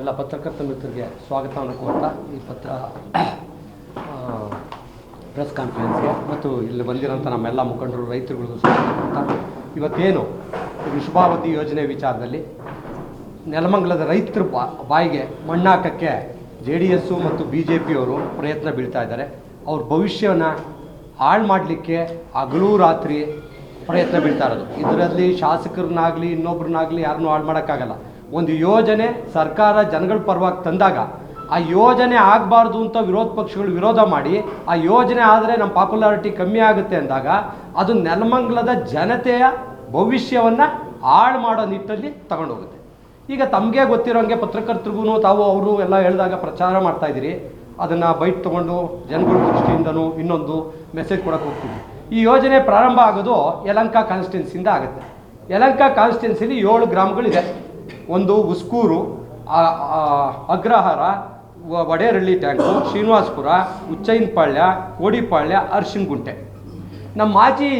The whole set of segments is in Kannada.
ಎಲ್ಲ ಪತ್ರಕರ್ತ ಮಿತ್ರರಿಗೆ ಸ್ವಾಗತವನ್ನು ಕೋರ್ತಾ ಈ ಪತ್ರ ಪ್ರೆಸ್ ಕಾನ್ಫರೆನ್ಸ್ಗೆ ಮತ್ತು ಇಲ್ಲಿ ಬಂದಿರೋಂಥ ನಮ್ಮೆಲ್ಲ ಮುಖಂಡರು, ರೈತರುಗಳಿಗೂ ಸ್ವಾಗತ ಕೊಡ್ತಾ ಇವತ್ತೇನು? ವಿಶ್ವಾವತಿ ಯೋಜನೆ ವಿಚಾರದಲ್ಲಿ ನೆಲಮಂಗಲದ ರೈತರ ಬಾಯಿಗೆ ಮಣ್ಣಾಕಕ್ಕೆ ಜೆ ಡಿ ಎಸ್ಸು ಮತ್ತು ಬಿ ಜೆ ಪಿಯವರು ಪ್ರಯತ್ನ ಬೀಳ್ತಾ ಇದ್ದಾರೆ. ಅವ್ರ ಭವಿಷ್ಯವನ್ನು ಹಾಳು ಮಾಡಲಿಕ್ಕೆ ಹಗಲು ರಾತ್ರಿ ಪ್ರಯತ್ನ ಬೀಳ್ತಾ ಇರೋದು. ಇದರಲ್ಲಿ ಶಾಸಕರನ್ನಾಗಲಿ ಇನ್ನೊಬ್ರನ್ನಾಗಲಿ ಯಾರನ್ನೂ ಹಾಳು ಮಾಡೋಕ್ಕಾಗಲ್ಲ. ಒಂದು ಯೋಜನೆ ಸರ್ಕಾರ ಜನಗಳ ಪರವಾಗಿ ತಂದಾಗ, ಆ ಯೋಜನೆ ಆಗಬಾರ್ದು ಅಂತ ವಿರೋಧ ಪಕ್ಷಗಳು ವಿರೋಧ ಮಾಡಿ, ಆ ಯೋಜನೆ ಆದರೆ ನಮ್ಮ ಪಾಪ್ಯುಲಾರಿಟಿ ಕಮ್ಮಿ ಆಗುತ್ತೆ ಅಂದಾಗ, ಅದು ನೆಲಮಂಗಲದ ಜನತೆಯ ಭವಿಷ್ಯವನ್ನು ಹಾಳು ಮಾಡೋ ನಿಟ್ಟಲ್ಲಿ ತಗೊಂಡೋಗುತ್ತೆ. ಈಗ ತಮಗೆ ಗೊತ್ತಿರೋಂಗೆ ಪತ್ರಕರ್ತರಿಗೂ ತಾವು ಅವರು ಎಲ್ಲ ಹೇಳಿದಾಗ ಪ್ರಚಾರ ಮಾಡ್ತಾ ಇದ್ದೀರಿ. ಅದನ್ನು ಬೈಟ್ ತೊಗೊಂಡು ಜನಗಳ ದೃಷ್ಟಿಯಿಂದನೂ ಇನ್ನೊಂದು ಮೆಸೇಜ್ ಕೊಡೋಕೆ ಹೋಗ್ತೀವಿ. ಈ ಯೋಜನೆ ಪ್ರಾರಂಭ ಆಗೋದು ಯಲಂಕಾ ಕಾನ್ಸ್ಟಿಟ್ಯೂನ್ಸಿಯಿಂದ ಆಗುತ್ತೆ. ಯಲಂಕಾ ಕಾನ್ಸ್ಟಿಟ್ಯೂನ್ಸಿಲಿ ಏಳು ಗ್ರಾಮಗಳಿದೆ. ಒಂದು ಉಸ್ಕೂರು ಅಗ್ರಹಾರ ವಡೇರಳ್ಳಿ ಟ್ಯಾಂಕು, ಶ್ರೀನಿವಾಸಪುರ, ಉಚ್ಚೈನಪಾಳ್ಯ, ಕೋಡಿಪಾಳ್ಯ, ಅರ್ಶಿನ್ಗುಂಟೆ. ನಮ್ಮ ಮಾಜಿ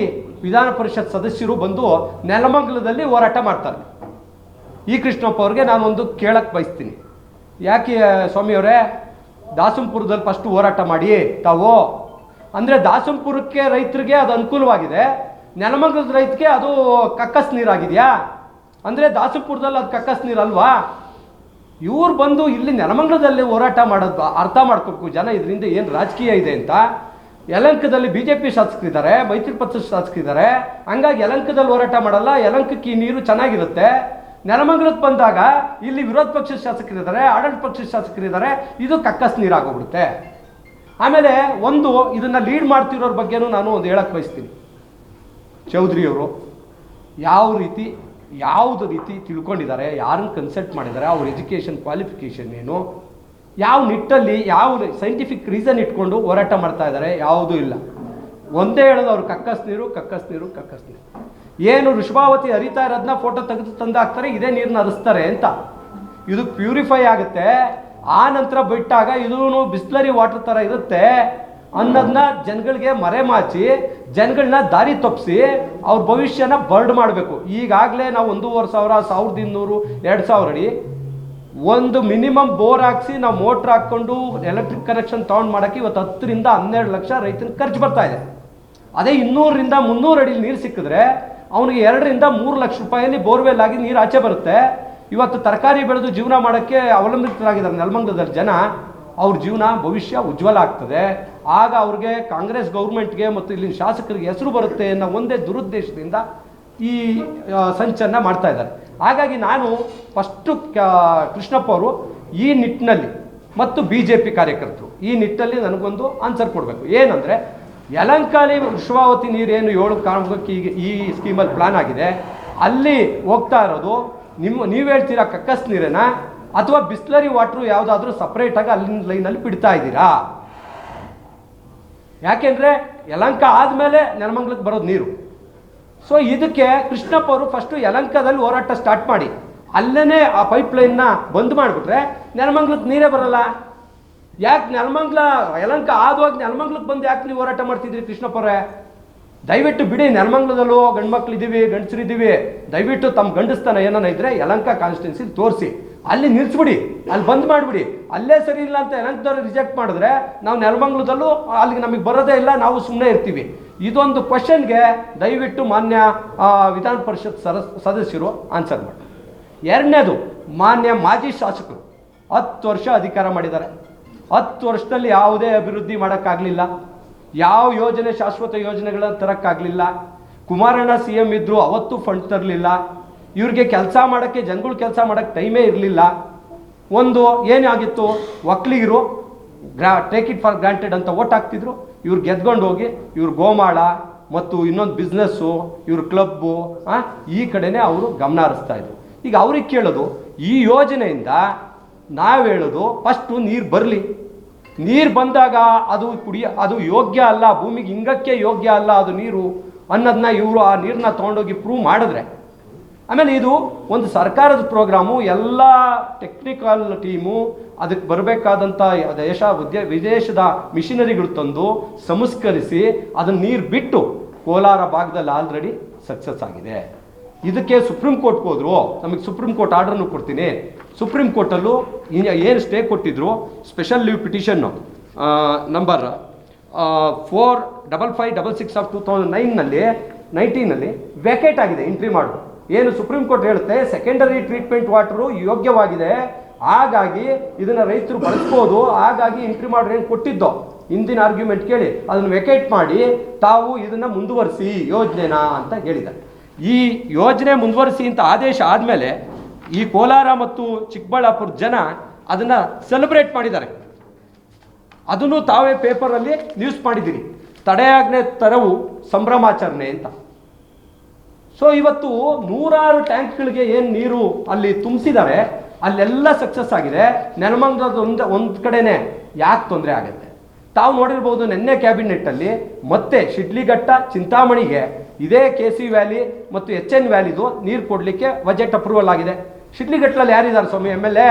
ವಿಧಾನ ಪರಿಷತ್ ಸದಸ್ಯರು ಬಂದು ನೆಲಮಂಗಲದಲ್ಲಿ ಹೋರಾಟ ಮಾಡ್ತಾರೆ. ಈ ಕೃಷ್ಣಪ್ಪ ಅವ್ರಿಗೆ ನಾನು ಒಂದು ಕೇಳಕ್ಕೆ ಬಯಸ್ತೀನಿ. ಯಾಕೆ ಸ್ವಾಮಿಯವರೇ, ದಾಸಂಪುರದಲ್ಲಿ ಫಸ್ಟ್ ಹೋರಾಟ ಮಾಡಿ, ತಾವು? ಅಂದರೆ ದಾಸಂಪುರಕ್ಕೆ ರೈತರಿಗೆ ಅದು ಅನುಕೂಲವಾಗಿದೆ, ನೆಲಮಂಗಲದ ರೈತರಿಗೆ ಅದು ಕಕ್ಕಸ್ ನೀರಾಗಿದೆಯಾ? ಅಂದರೆ ದಾಸುಪುರದಲ್ಲಿ ಅದು ಕಕ್ಕಸ್ ನೀರಲ್ವಾ ಇವ್ರು ಬಂದು ಇಲ್ಲಿ ನೆಲಮಂಗಲದಲ್ಲಿ ಹೋರಾಟ ಮಾಡೋದು ಅರ್ಥ ಮಾಡ್ಕೋಬೇಕು ಜನ ಇದರಿಂದ ಏನು ರಾಜಕೀಯ ಇದೆ ಅಂತ. ಯಲಂಕದಲ್ಲಿ ಬಿ ಜೆ ಪಿ ಶಾಸಕರಿದ್ದಾರೆ, ಮೈತ್ರಿ ಪಕ್ಷದ ಶಾಸಕರಿದ್ದಾರೆ. ಹಂಗಾಗಿ ಯಲಂಕದಲ್ಲಿ ಹೋರಾಟ ಮಾಡಲ್ಲ, ಯಲಂಕಕ್ಕೆ ಈ ನೀರು ಚೆನ್ನಾಗಿರುತ್ತೆ. ನೆಲಮಂಗಲಕ್ಕೆ ಬಂದಾಗ ಇಲ್ಲಿ ವಿರೋಧ ಪಕ್ಷದ ಶಾಸಕರಿದ್ದಾರೆ, ಆಡಳಿತ ಪಕ್ಷದ ಶಾಸಕರಿದ್ದಾರೆ, ಇದು ಕಕ್ಕಸ್ ನೀರಾಗೋಗ್ಬಿಡುತ್ತೆ. ಆಮೇಲೆ ಒಂದು, ಇದನ್ನು ಲೀಡ್ ಮಾಡ್ತಿರೋರ ಬಗ್ಗೆನೂ ನಾನು ಒಂದು ಹೇಳಕ್ಕೆ ಬಯಸ್ತೀನಿ. ಚೌಧರಿಯವರು ಯಾವ ರೀತಿ ಯಾವುದು ರೀತಿ ತಿಳ್ಕೊಂಡಿದ್ದಾರೆ, ಯಾರನ್ನು ಕನ್ಸಲ್ಟ್ ಮಾಡಿದ್ದಾರೆ, ಅವ್ರ ಎಜುಕೇಷನ್ ಕ್ವಾಲಿಫಿಕೇಷನ್ ಏನು, ಯಾವ ನಿಟ್ಟಲ್ಲಿ ಯಾವ ಸೈಂಟಿಫಿಕ್ ರೀಸನ್ ಇಟ್ಕೊಂಡು ಹೋರಾಟ ಮಾಡ್ತಾ ಇದ್ದಾರೆ, ಯಾವುದೂ ಇಲ್ಲ. ಒಂದೇ ಹೇಳೋದು ಅವ್ರು, ಕಕ್ಕಸ್ ನೀರು ಕಕ್ಕಸ್ ನೀರು ಕಕ್ಕಸ್ ನೀರು. ಏನು ಋಷಭಾವತಿ ಹರಿತಾ ಇರೋದನ್ನ ಫೋಟೋ ತೆಗೆದು ತಂದು ಹಾಕ್ತಾರೆ, ಇದೇ ನೀರನ್ನ ಹರಿಸ್ತಾರೆ ಅಂತ. ಇದು ಪ್ಯೂರಿಫೈ ಆಗುತ್ತೆ, ಆ ನಂತರ ಬಿಟ್ಟಾಗ ಇದೂ ಬಿಸ್ಲರಿ ವಾಟರ್ ಥರ ಇರುತ್ತೆ ಅನ್ನೋದನ್ನ ಜನಗಳಿಗೆ ಮರೆಮಾಚಿ ಜನಗಳನ್ನ ದಾರಿ ತಪ್ಪಿಸಿ ಅವ್ರ ಭವಿಷ್ಯನ ಬರ್ಡ್ ಮಾಡಬೇಕು. ಈಗಾಗಲೇ ನಾವು ಒಂದೂವರೆ ಸಾವಿರ, ಸಾವಿರದ ಇನ್ನೂರು, ಎರಡು ಸಾವಿರ ಅಡಿ ಒಂದು ಮಿನಿಮಮ್ ಬೋರ್ ಹಾಕ್ಸಿ ನಾವು ಮೋಟ್ರ್ ಹಾಕ್ಕೊಂಡು ಎಲೆಕ್ಟ್ರಿಕ್ ಕನೆಕ್ಷನ್ ತಗೊಂಡು ಮಾಡೋಕ್ಕೆ ಇವತ್ತು ಹತ್ತರಿಂದ ಹನ್ನೆರಡು ಲಕ್ಷ ರೈತನ ಖರ್ಚು ಬರ್ತಾ ಇದೆ. ಅದೇ ಇನ್ನೂರರಿಂದ ಮುನ್ನೂರು ಅಡಿ ನೀರು ಸಿಕ್ಕಿದ್ರೆ ಅವನಿಗೆ ಎರಡರಿಂದ ಮೂರು ಲಕ್ಷ ರೂಪಾಯಲ್ಲಿ ಬೋರ್ವೆಲ್ ಆಗಿ ನೀರು ಆಚೆ ಬರುತ್ತೆ. ಇವತ್ತು ತರಕಾರಿ ಬೆಳೆದು ಜೀವನ ಮಾಡೋಕ್ಕೆ ಅವಲಂಬಿತರಾಗಿದ್ದಾರೆ ನೆಲಮಂಗಲದಲ್ಲಿ ಜನ. ಅವ್ರ ಜೀವನ ಭವಿಷ್ಯ ಉಜ್ವಲ ಆಗ್ತದೆ. ಆಗ ಅವ್ರಿಗೆ ಕಾಂಗ್ರೆಸ್ ಗೌರ್ಮೆಂಟ್ಗೆ ಮತ್ತು ಇಲ್ಲಿನ ಶಾಸಕರಿಗೆ ಹೆಸರು ಬರುತ್ತೆ ಅನ್ನೋ ಒಂದೇ ದುರುದ್ದೇಶದಿಂದ ಈ ಸಂಚನ್ನ ಮಾಡ್ತಾ ಇದ್ದಾರೆ. ಹಾಗಾಗಿ ನಾನು ಫಸ್ಟು ಕೃಷ್ಣಪ್ಪ ಅವರು ಈ ನಿಟ್ಟಿನಲ್ಲಿ ಮತ್ತು ಬಿ ಜೆ ಪಿ ಕಾರ್ಯಕರ್ತರು ಈ ನಿಟ್ಟಲ್ಲಿ ನನಗೊಂದು ಆನ್ಸರ್ ಕೊಡಬೇಕು. ಏನಂದರೆ ಯಲಂಕಾಲಿ ವಿಶ್ವಾವತಿ ನೀರೇನು ಏಳು ಕಾರಣಕ್ಕೆ ಈಗ ಈ ಸ್ಕೀಮಲ್ಲಿ ಪ್ಲಾನ್ ಆಗಿದೆ, ಅಲ್ಲಿ ಹೋಗ್ತಾ ಇರೋದು ನಿಮ್ಮ, ನೀವು ಹೇಳ್ತೀರಾ ಕಕ್ಕಸ್ ನೀರೇನಾ ಅಥವಾ ಬಿಸ್ಲರಿ ವಾಟ್ರು ಯಾವುದಾದ್ರೂ ಸಪ್ರೇಟಾಗಿ ಅಲ್ಲಿನ ಲೈನಲ್ಲಿ ಬಿಡ್ತಾ ಇದ್ದೀರಾ? ಯಾಕೆಂದರೆ ಯಲಂಕ ಆದಮೇಲೆ ನೆಲಮಂಗಲಕ್ಕೆ ಬರೋದು ನೀರು. ಸೊ ಇದಕ್ಕೆ ಕೃಷ್ಣಪ್ಪ ಅವರು ಫಸ್ಟು ಯಲಂಕದಲ್ಲಿ ಹೋರಾಟ ಸ್ಟಾರ್ಟ್ ಮಾಡಿ. ಅಲ್ಲೇ ಆ ಪೈಪ್ ಲೈನ್ನ ಬಂದ್ ಮಾಡಿಬಿಟ್ರೆ ನೆಲಮಂಗ್ಲಕ್ಕೆ ನೀರೇ ಬರಲ್ಲ. ಯಾಕೆ ನೆಲಮಂಗ್ಲ, ಯಲಂಕ ಆದವಾಗ ನೆಲಮಂಗ್ಲಕ್ಕೆ ಬಂದು ಯಾಕೆ ನೀವು ಹೋರಾಟ ಮಾಡ್ತಿದ್ರಿ ಕೃಷ್ಣಪ್ಪರೇ ದಯವಿಟ್ಟು ಬಿಡಿ, ನೆಲಮಂಗ್ಲದಲ್ಲೂ ಗಂಡು ಮಕ್ಳು ಇದ್ದೀವಿ ಗಂಡಸರಿದ್ದೀವಿ ದಯವಿಟ್ಟು ತಮ್ಮ ಗಂಡಸ್ತನ ಏನಾನ ಇದ್ರೆ ಯಲಂಕ ಕಾನ್ಸ್ಟಿಟ್ಯೂನ್ಸಿ ತೋರಿಸಿ. ಅಲ್ಲಿ ನಿಲ್ಸ್ಬಿಡಿ, ಅಲ್ಲಿ ಬಂದ್ ಮಾಡಿಬಿಡಿ. ಅಲ್ಲೇ ಸರಿ ಇಲ್ಲ ಅಂತ ಯಲಂಕದವ್ರು ರಿಜೆಕ್ಟ್ ಮಾಡಿದ್ರೆ ನಾವು ನೆಲಮಂಗ್ಲದಲ್ಲೂ ಅಲ್ಲಿಗೆ ನಮಗೆ ಬರೋದೇ ಇಲ್ಲ, ನಾವು ಸುಮ್ಮನೆ ಇರ್ತೀವಿ. ಇದೊಂದು ಕ್ವಶನ್ಗೆ ದಯವಿಟ್ಟು ಮಾನ್ಯ ವಿಧಾನ ಪರಿಷತ್ ಸದಸ್ಯರು ಆನ್ಸರ್ ಮಾಡಿ. ಎರಡನೇದು, ಮಾನ್ಯ ಮಾಜಿ ಶಾಸಕರು ಹತ್ತು ವರ್ಷ ಅಧಿಕಾರ ಮಾಡಿದ್ದಾರೆ. ಹತ್ತು ವರ್ಷದಲ್ಲಿ ಯಾವುದೇ ಅಭಿವೃದ್ಧಿ ಮಾಡೋಕ್ಕಾಗಲಿಲ್ಲ. ಯಾವ ಯೋಜನೆ ಶಾಶ್ವತ ಯೋಜನೆಗಳನ್ನು ತರೋಕ್ಕಾಗಲಿಲ್ಲ. ಕುಮಾರಣ್ಣ ಸಿ ಎಂ ಇದ್ದರು ಅವತ್ತು ಫಂಡ್ ತರಲಿಲ್ಲ. ಇವ್ರಿಗೆ ಕೆಲಸ ಮಾಡೋಕ್ಕೆ, ಜನಗಳು ಕೆಲಸ ಮಾಡೋಕ್ಕೆ ಟೈಮೇ ಇರಲಿಲ್ಲ. ಒಂದು ಏನಾಗಿತ್ತು ಒಕ್ಲಿಗರು, ಗ್ರಾ ಟೇಕ್ ಇಟ್ ಫಾರ್ ಗ್ರಾಂಟೆಡ್ ಅಂತ ಓಟ್ ಹಾಕ್ತಿದ್ರು. ಇವ್ರು ಗೆದ್ಕೊಂಡು ಹೋಗಿ ಇವ್ರು ಗೋಮಾಳ ಮತ್ತು ಇನ್ನೊಂದು ಬಿಸ್ನೆಸ್ಸು ಇವ್ರ ಕ್ಲಬ್ಬು ಈ ಕಡೆನೇ ಅವರು ಗಮನ ಹರಿಸ್ತಾ ಇದ್ರು. ಈಗ ಅವ್ರಿಗೆ ಕೇಳೋದು, ಈ ಯೋಜನೆಯಿಂದ ನಾವು ಹೇಳೋದು ಫಸ್ಟು ನೀರು ಬರಲಿ. ನೀರು ಬಂದಾಗ ಅದು ಕುಡಿಯ ಅದು ಯೋಗ್ಯ ಅಲ್ಲ, ಭೂಮಿಗೆ ಹಿಂಗಕ್ಕೆ ಯೋಗ್ಯ ಅಲ್ಲ ಅದು ನೀರು ಅನ್ನೋದನ್ನ ಇವರು ಆ ನೀರನ್ನ ತೊಗೊಂಡೋಗಿ ಪ್ರೂವ್ ಮಾಡಿದ್ರೆ. ಆಮೇಲೆ ಇದು ಒಂದು ಸರ್ಕಾರದ ಪ್ರೋಗ್ರಾಮು, ಎಲ್ಲ ಟೆಕ್ನಿಕಲ್ ಟೀಮು ಅದಕ್ಕೆ ಬರಬೇಕಾದಂಥ ದೇಶ, ಉದ್ಯ, ವಿದೇಶದ ಮಿಷಿನರಿಗಳು ತಂದು ಸಂಸ್ಕರಿಸಿ ಅದನ್ನು ನೀರು ಬಿಟ್ಟು ಕೋಲಾರ ಭಾಗದಲ್ಲಿ ಆಲ್ರೆಡಿ ಸಕ್ಸಸ್ ಆಗಿದೆ. ಇದಕ್ಕೆ ಸುಪ್ರೀಂ ಕೋರ್ಟ್ಗೆ ಹೋದ್ರು. ನಮಗೆ ಸುಪ್ರೀಂ ಕೋರ್ಟ್ ಆರ್ಡರ್ನು ಕೊಡ್ತೀನಿ. ಸುಪ್ರೀಂ ಕೋರ್ಟಲ್ಲೂ ಏನು ಸ್ಟೇ ಕೊಟ್ಟಿದ್ರು? Special leave petition number four double five double six of two thousand ನೈನ್ನಲ್ಲಿ ನೈನ್ಟೀನಲ್ಲಿ ವ್ಯಾಕೇಟ್ ಆಗಿದೆ ಎಂಟ್ರಿ ಮಾಡು ಏನು ಸುಪ್ರೀಂ ಕೋರ್ಟ್ ಹೇಳುತ್ತೆ ಸೆಕೆಂಡರಿ ಟ್ರೀಟ್ಮೆಂಟ್ ವಾಟರು ಯೋಗ್ಯವಾಗಿದೆ. ಹಾಗಾಗಿ ಇದನ್ನ ರೈತರು ಬಳಸ್ಬೋದು, ಹಾಗಾಗಿ ಎಂಟ್ರಿ ಮಾಡ್ರಿ ಏನು ಕೊಟ್ಟಿದ್ದೋ. ಹಿಂದಿನ ಆರ್ಗ್ಯುಮೆಂಟ್ ಕೇಳಿ, ಅದನ್ನು ವೆಕೇಟ್ ಮಾಡಿ, ತಾವು ಇದನ್ನ ಮುಂದುವರಿಸಿ, ಯೋಜನೆನಾ ಅಂತ ಹೇಳಿದ್ದಾರೆ. ಈ ಯೋಜನೆ ಮುಂದುವರಿಸಿ ಅಂತ ಆದೇಶ ಆದಮೇಲೆ ಈ ಕೋಲಾರ ಮತ್ತು ಚಿಕ್ಕಬಳ್ಳಾಪುರ ಜನ ಅದನ್ನ ಸೆಲೆಬ್ರೇಟ್ ಮಾಡಿದ್ದಾರೆ. ಅದನ್ನು ತಾವೇ ಪೇಪರಲ್ಲಿ ನ್ಯೂಸ್ ಮಾಡಿದ್ದೀರಿ. ತಡೆಯಾಜ್ಞೆ ತರವು ಸಂಭ್ರಮಾಚರಣೆ ಅಂತ. ಸೊ ಇವತ್ತು ನೂರಾರು ಟ್ಯಾಂಕ್ಗಳಿಗೆ ಏನು ನೀರು ಅಲ್ಲಿ ತುಂಬಿಸಿದ್ದಾರೆ, ಅಲ್ಲೆಲ್ಲ ಸಕ್ಸಸ್ ಆಗಿದೆ. ನೆಲಮಂಗಲದ ಒಂದು ಒಂದು ಕಡೆನೆ ಯಾಕೆ ತೊಂದರೆ ಆಗುತ್ತೆ? ತಾವು ನೋಡಿರ್ಬೋದು ನಿನ್ನೆ ಕ್ಯಾಬಿನೆಟ್ಟಲ್ಲಿ ಮತ್ತೆ ಶಿಡ್ಲಿಘಟ್ಟ, ಚಿಂತಾಮಣಿಗೆ ಇದೇ ಕೆ ಸಿ ವ್ಯಾಲಿ ಮತ್ತು ಎಚ್ ಎನ್ ವ್ಯಾಲಿದು ನೀರು ಕೊಡಲಿಕ್ಕೆ ಬಜೆಟ್ ಅಪ್ರೂವಲ್ ಆಗಿದೆ. ಶಿಡ್ಲಿಘಟ್ಟಲ್ಲಿ ಯಾರಿದ್ದಾರೆ ಸ್ವಾಮಿ? M L A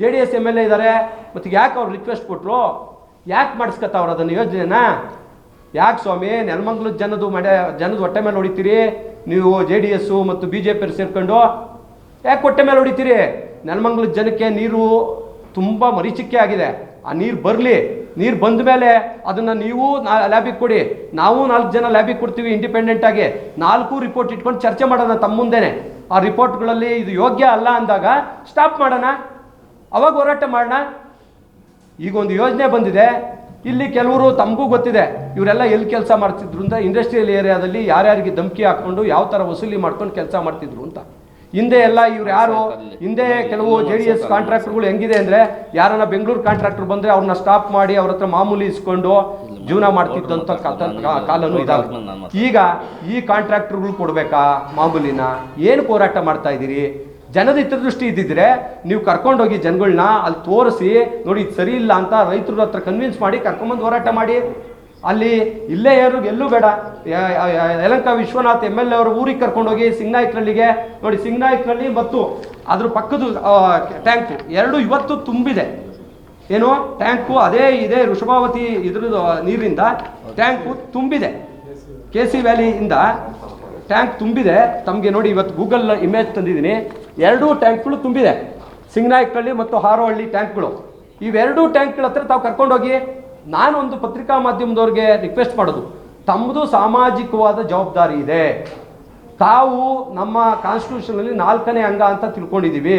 J D S M L A ಇದ್ದಾರೆ ಮತ್ತು ಯಾಕೆ ಅವ್ರು ರಿಕ್ವೆಸ್ಟ್ ಕೊಟ್ಟರು ಯಾಕೆ ಮಾಡಿಸ್ಕೊತಾವ್ರು ಅದನ್ನು ಯೋಜನೆನ? ಯಾಕೆ ಸ್ವಾಮಿ? ನೆಲಮಂಗ್ಲದ ಜನದು ಮಡ ಜನದ ಹೊಟ್ಟೆ ಮೇಲೆ ಹೊಡಿತೀರಿ? ನೀವು ಜೆ ಡಿ ಎಸ್ಸು ಮತ್ತು ಬಿ ಜೆ ಪಿಯರು ಸೇರ್ಕೊಂಡು ಯಾಕೆ ಕೊಟ್ಟೆ ಮೇಲೆ ಹೊಡಿತೀರಿ? ನೆಲಮಂಗ್ಲದ ಜನಕ್ಕೆ ನೀರು ತುಂಬ ಮರೀಚಿಕೆ ಆಗಿದೆ. ಆ ನೀರು ಬರಲಿ. ನೀರು ಬಂದ ಮೇಲೆ ಅದನ್ನು ನೀವು ನಾ ಲ್ಯಾಬಿಗೆ ಕೊಡಿ. ನಾವು ನಾಲ್ಕು ಜನ ಲ್ಯಾಬಿಗೆ ಕೊಡ್ತೀವಿ ಇಂಡಿಪೆಂಡೆಂಟ್ ಆಗಿ. ನಾಲ್ಕು ರಿಪೋರ್ಟ್ ಇಟ್ಕೊಂಡು ಚರ್ಚೆ ಮಾಡೋಣ ತಮ್ಮ ಮುಂದೆನೆ. ಆ ರಿಪೋರ್ಟ್ಗಳಲ್ಲಿ ಇದು ಯೋಗ್ಯ ಅಲ್ಲ ಅಂದಾಗ ಸ್ಟಾಪ್ ಮಾಡೋಣ. ಅವಾಗ ಹೋರಾಟ ಮಾಡೋಣ. ಈಗ ಒಂದು ಯೋಜನೆ ಬಂದಿದೆ. ಇಲ್ಲಿ ಕೆಲವರು ತಮಗೂ ಗೊತ್ತಿದೆ ಇವರೆಲ್ಲ ಎಲ್ಲಿ ಕೆಲಸ ಮಾಡ್ತಿದ್ರು ಅಂತ. ಇಂಡಸ್ಟ್ರಿಯಲ್ ಏರಿಯಾದಲ್ಲಿ ಯಾರ್ಯಾರಿಗೆ ಧಮಕಿ ಹಾಕ್ಕೊಂಡು ಯಾವ ಥರ ವಸೂಲಿ ಮಾಡ್ಕೊಂಡು ಕೆಲಸ ಮಾಡ್ತಿದ್ರು ಅಂತ. ಹಿಂದೆ ಎಲ್ಲ ಇವ್ರು ಯಾರು? ಹಿಂದೆ ಕೆಲವು ಜೆ ಡಿ ಎಸ್ ಕಾಂಟ್ರಾಕ್ಟರ್ಗಳು ಹೆಂಗಿದೆ ಅಂದರೆ ಯಾರನ್ನ ಬೆಂಗಳೂರು ಕಾಂಟ್ರಾಕ್ಟರ್ ಬಂದರೆ ಅವ್ರನ್ನ ಸ್ಟಾಪ್ ಮಾಡಿ ಅವ್ರ ಹತ್ರ ಮಾಮೂಲಿ ಇಸ್ಕೊಂಡು ಜೀವನ ಮಾಡ್ತಿದ್ದಂಥ ಕಾಲನು ಇದಾವೆ. ಈಗ ಈ ಕಾಂಟ್ರಾಕ್ಟರ್ಗಳು ಕೊಡಬೇಕಾ ಮಾಮೂಲಿನ? ಏನು ಹೋರಾಟ ಮಾಡ್ತಾ ಇದ್ದೀರಿ? ಜನದ ಹಿತದೃಷ್ಟಿ ಇದ್ದಿದ್ರೆ ನೀವು ಕರ್ಕೊಂಡೋಗಿ ಜನಗಳನ್ನ ಅಲ್ಲಿ ತೋರಿಸಿ ನೋಡಿ ಇದು ಸರಿ ಇಲ್ಲ ಅಂತ ರೈತರ ಹತ್ರ ಕನ್ವಿನ್ಸ್ ಮಾಡಿ ಕರ್ಕೊಂಬಂದು ಹೋರಾಟ ಮಾಡಿ. ಅಲ್ಲಿ ಇಲ್ಲೇ ಯಾರು ಎಲ್ಲೂ ಬೇಡ. Yelahanka Vishwanath M L A ಅವರು ಊರಿಗೆ ಕರ್ಕೊಂಡೋಗಿ ಸಿಂಗ್ನಾಯ್ಕನಹಳ್ಳಿಗೆ ನೋಡಿ ಸಿಂಗ್ನಾಯ್ಕನಹಳ್ಳಿ ಮತ್ತು ಅದ್ರ ಪಕ್ಕದ ಟ್ಯಾಂಕು ಎರಡು ಇವತ್ತು ತುಂಬಿದೆ. ಏನು? ಟ್ಯಾಂಕು ಅದೇ ಇದೆ ವೃಷಭಾವತಿ ಇದ್ರದ್ದು ನೀರಿಂದ ಟ್ಯಾಂಕು ತುಂಬಿದೆ. ಕೆ ಸಿ ವ್ಯಾಲಿಯಿಂದ ಟ್ಯಾಂಕ್ ತುಂಬಿದೆ. ತಮಗೆ ನೋಡಿ ಇವತ್ತು ಗೂಗಲ್ ಇಮೇಜ್ ತಂದಿದ್ದೀನಿ. ಎರಡೂ ಟ್ಯಾಂಕ್ಗಳು ತುಂಬಿದೆ. ಸಿಂಗನಾಯಕಳ್ಳಿ ಮತ್ತು ಹಾರೋಹಳ್ಳಿ ಟ್ಯಾಂಕ್ಗಳು. ಇವೆರಡೂ ಟ್ಯಾಂಕ್ಗಳ ಹತ್ರ ತಾವು ಕರ್ಕೊಂಡೋಗಿ ನಾನು ಒಂದು ಪತ್ರಿಕಾ ಮಾಧ್ಯಮದವ್ರಿಗೆ ರಿಕ್ವೆಸ್ಟ್ ಮಾಡೋದು. ತಮ್ಮದು ಸಾಮಾಜಿಕವಾದ ಜವಾಬ್ದಾರಿ ಇದೆ. ತಾವು ನಮ್ಮ ಕಾನ್ಸ್ಟಿಟ್ಯೂಷನಲ್ಲಿ ನಾಲ್ಕನೇ ಅಂಗ ಅಂತ ತಿಳ್ಕೊಂಡಿದ್ದೀವಿ.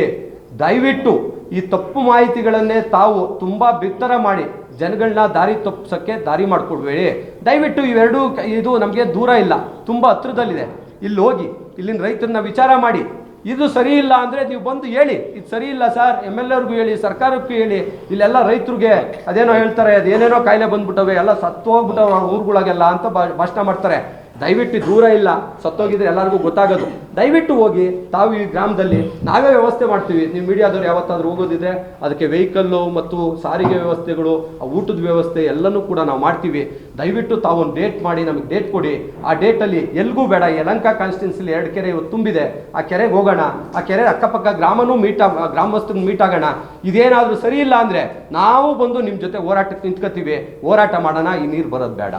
ದಯವಿಟ್ಟು ಈ ತಪ್ಪು ಮಾಹಿತಿಗಳನ್ನೇ ತಾವು ತುಂಬ ಬಿತ್ತರ ಮಾಡಿ ಜನಗಳನ್ನ ದಾರಿ ತಪ್ಪಿಸೋಕ್ಕೆ ದಾರಿ ಮಾಡಿಕೊಡ್ಬೇಡಿ. ದಯವಿಟ್ಟು ಇವೆರಡೂ ಇದು ನಮಗೆ ದೂರ ಇಲ್ಲ. ತುಂಬ ಹತ್ರದಲ್ಲಿದೆ. ಇಲ್ಲಿ ಹೋಗಿ, ಇಲ್ಲಿನ ರೈತರನ್ನ ವಿಚಾರ ಮಾಡಿ, ಇದು ಸರಿ ಇಲ್ಲ ಅಂದರೆ ನೀವು ಬಂದು ಹೇಳಿ, ಇದು ಸರಿ ಇಲ್ಲ ಸರ್, ಎಂ ಎಲ್ ಎವ್ರಿಗೂ ಹೇಳಿ, ಸರ್ಕಾರಕ್ಕೂ ಹೇಳಿ, ಇಲ್ಲೆಲ್ಲ ರೈತರಿಗೆ ಅದೇನೋ ಹೇಳ್ತಾರೆ, ಅದೇನೇನೋ ಕಾಯಿಲೆ ಬಂದ್ಬಿಟ್ಟವೆ, ಎಲ್ಲ ಸತ್ತು ಹೋಗ್ಬಿಟ್ಟವೆ ಊರುಗಳಿಗೆಲ್ಲ ಅಂತ ಭಾಷಣ ಮಾಡ್ತಾರೆ. ದಯವಿಟ್ಟು ದೂರ ಇಲ್ಲ, ಸತ್ತೋಗಿದ್ರೆ ಎಲ್ಲರಿಗೂ ಗೊತ್ತಾಗೋದು. ದಯವಿಟ್ಟು ಹೋಗಿ, ತಾವು ಈ ಗ್ರಾಮದಲ್ಲಿ ನಾವೇ ವ್ಯವಸ್ಥೆ ಮಾಡ್ತೀವಿ. ನೀವು ಮೀಡಿಯಾದವ್ರು ಯಾವತ್ತಾದ್ರೂ ಹೋಗೋದಿದ್ರೆ ಅದಕ್ಕೆ ವೆಹಿಕಲ್ಲು ಮತ್ತು ಸಾರಿಗೆ ವ್ಯವಸ್ಥೆಗಳು, ಆ ಊಟದ ವ್ಯವಸ್ಥೆ ಎಲ್ಲನೂ ಕೂಡ ನಾವು ಮಾಡ್ತೀವಿ. ದಯವಿಟ್ಟು ತಾವು ಒಂದು ಡೇಟ್ ಮಾಡಿ, ನಮಗೆ ಡೇಟ್ ಕೊಡಿ. ಆ ಡೇಟಲ್ಲಿ ಎಲ್ಗೂ ಬೇಡ. ಯಲಂಕ ಕಾನ್ಸ್ಟಿಟ್ಯೂನ್ಸಿಲಿ ಎರಡು ಕೆರೆ ಇವತ್ತು ತುಂಬಿದೆ. ಆ ಕೆರೆಗೆ ಹೋಗೋಣ. ಆ ಕೆರೆ ಅಕ್ಕಪಕ್ಕ ಗ್ರಾಮನೂ ಮೀಟ್ ಗ್ರಾಮಸ್ಥರು ಮೀಟ್ ಆಗೋಣ. ಇದೇನಾದರೂ ಸರಿ ಇಲ್ಲ ಅಂದರೆ ನಾವು ಬಂದು ನಿಮ್ಮ ಜೊತೆ ಹೋರಾಟಕ್ಕೆ ನಿಂತ್ಕೋತೀವಿ. ಹೋರಾಟ ಮಾಡೋಣ, ಈ ನೀರು ಬರೋದು ಬೇಡ.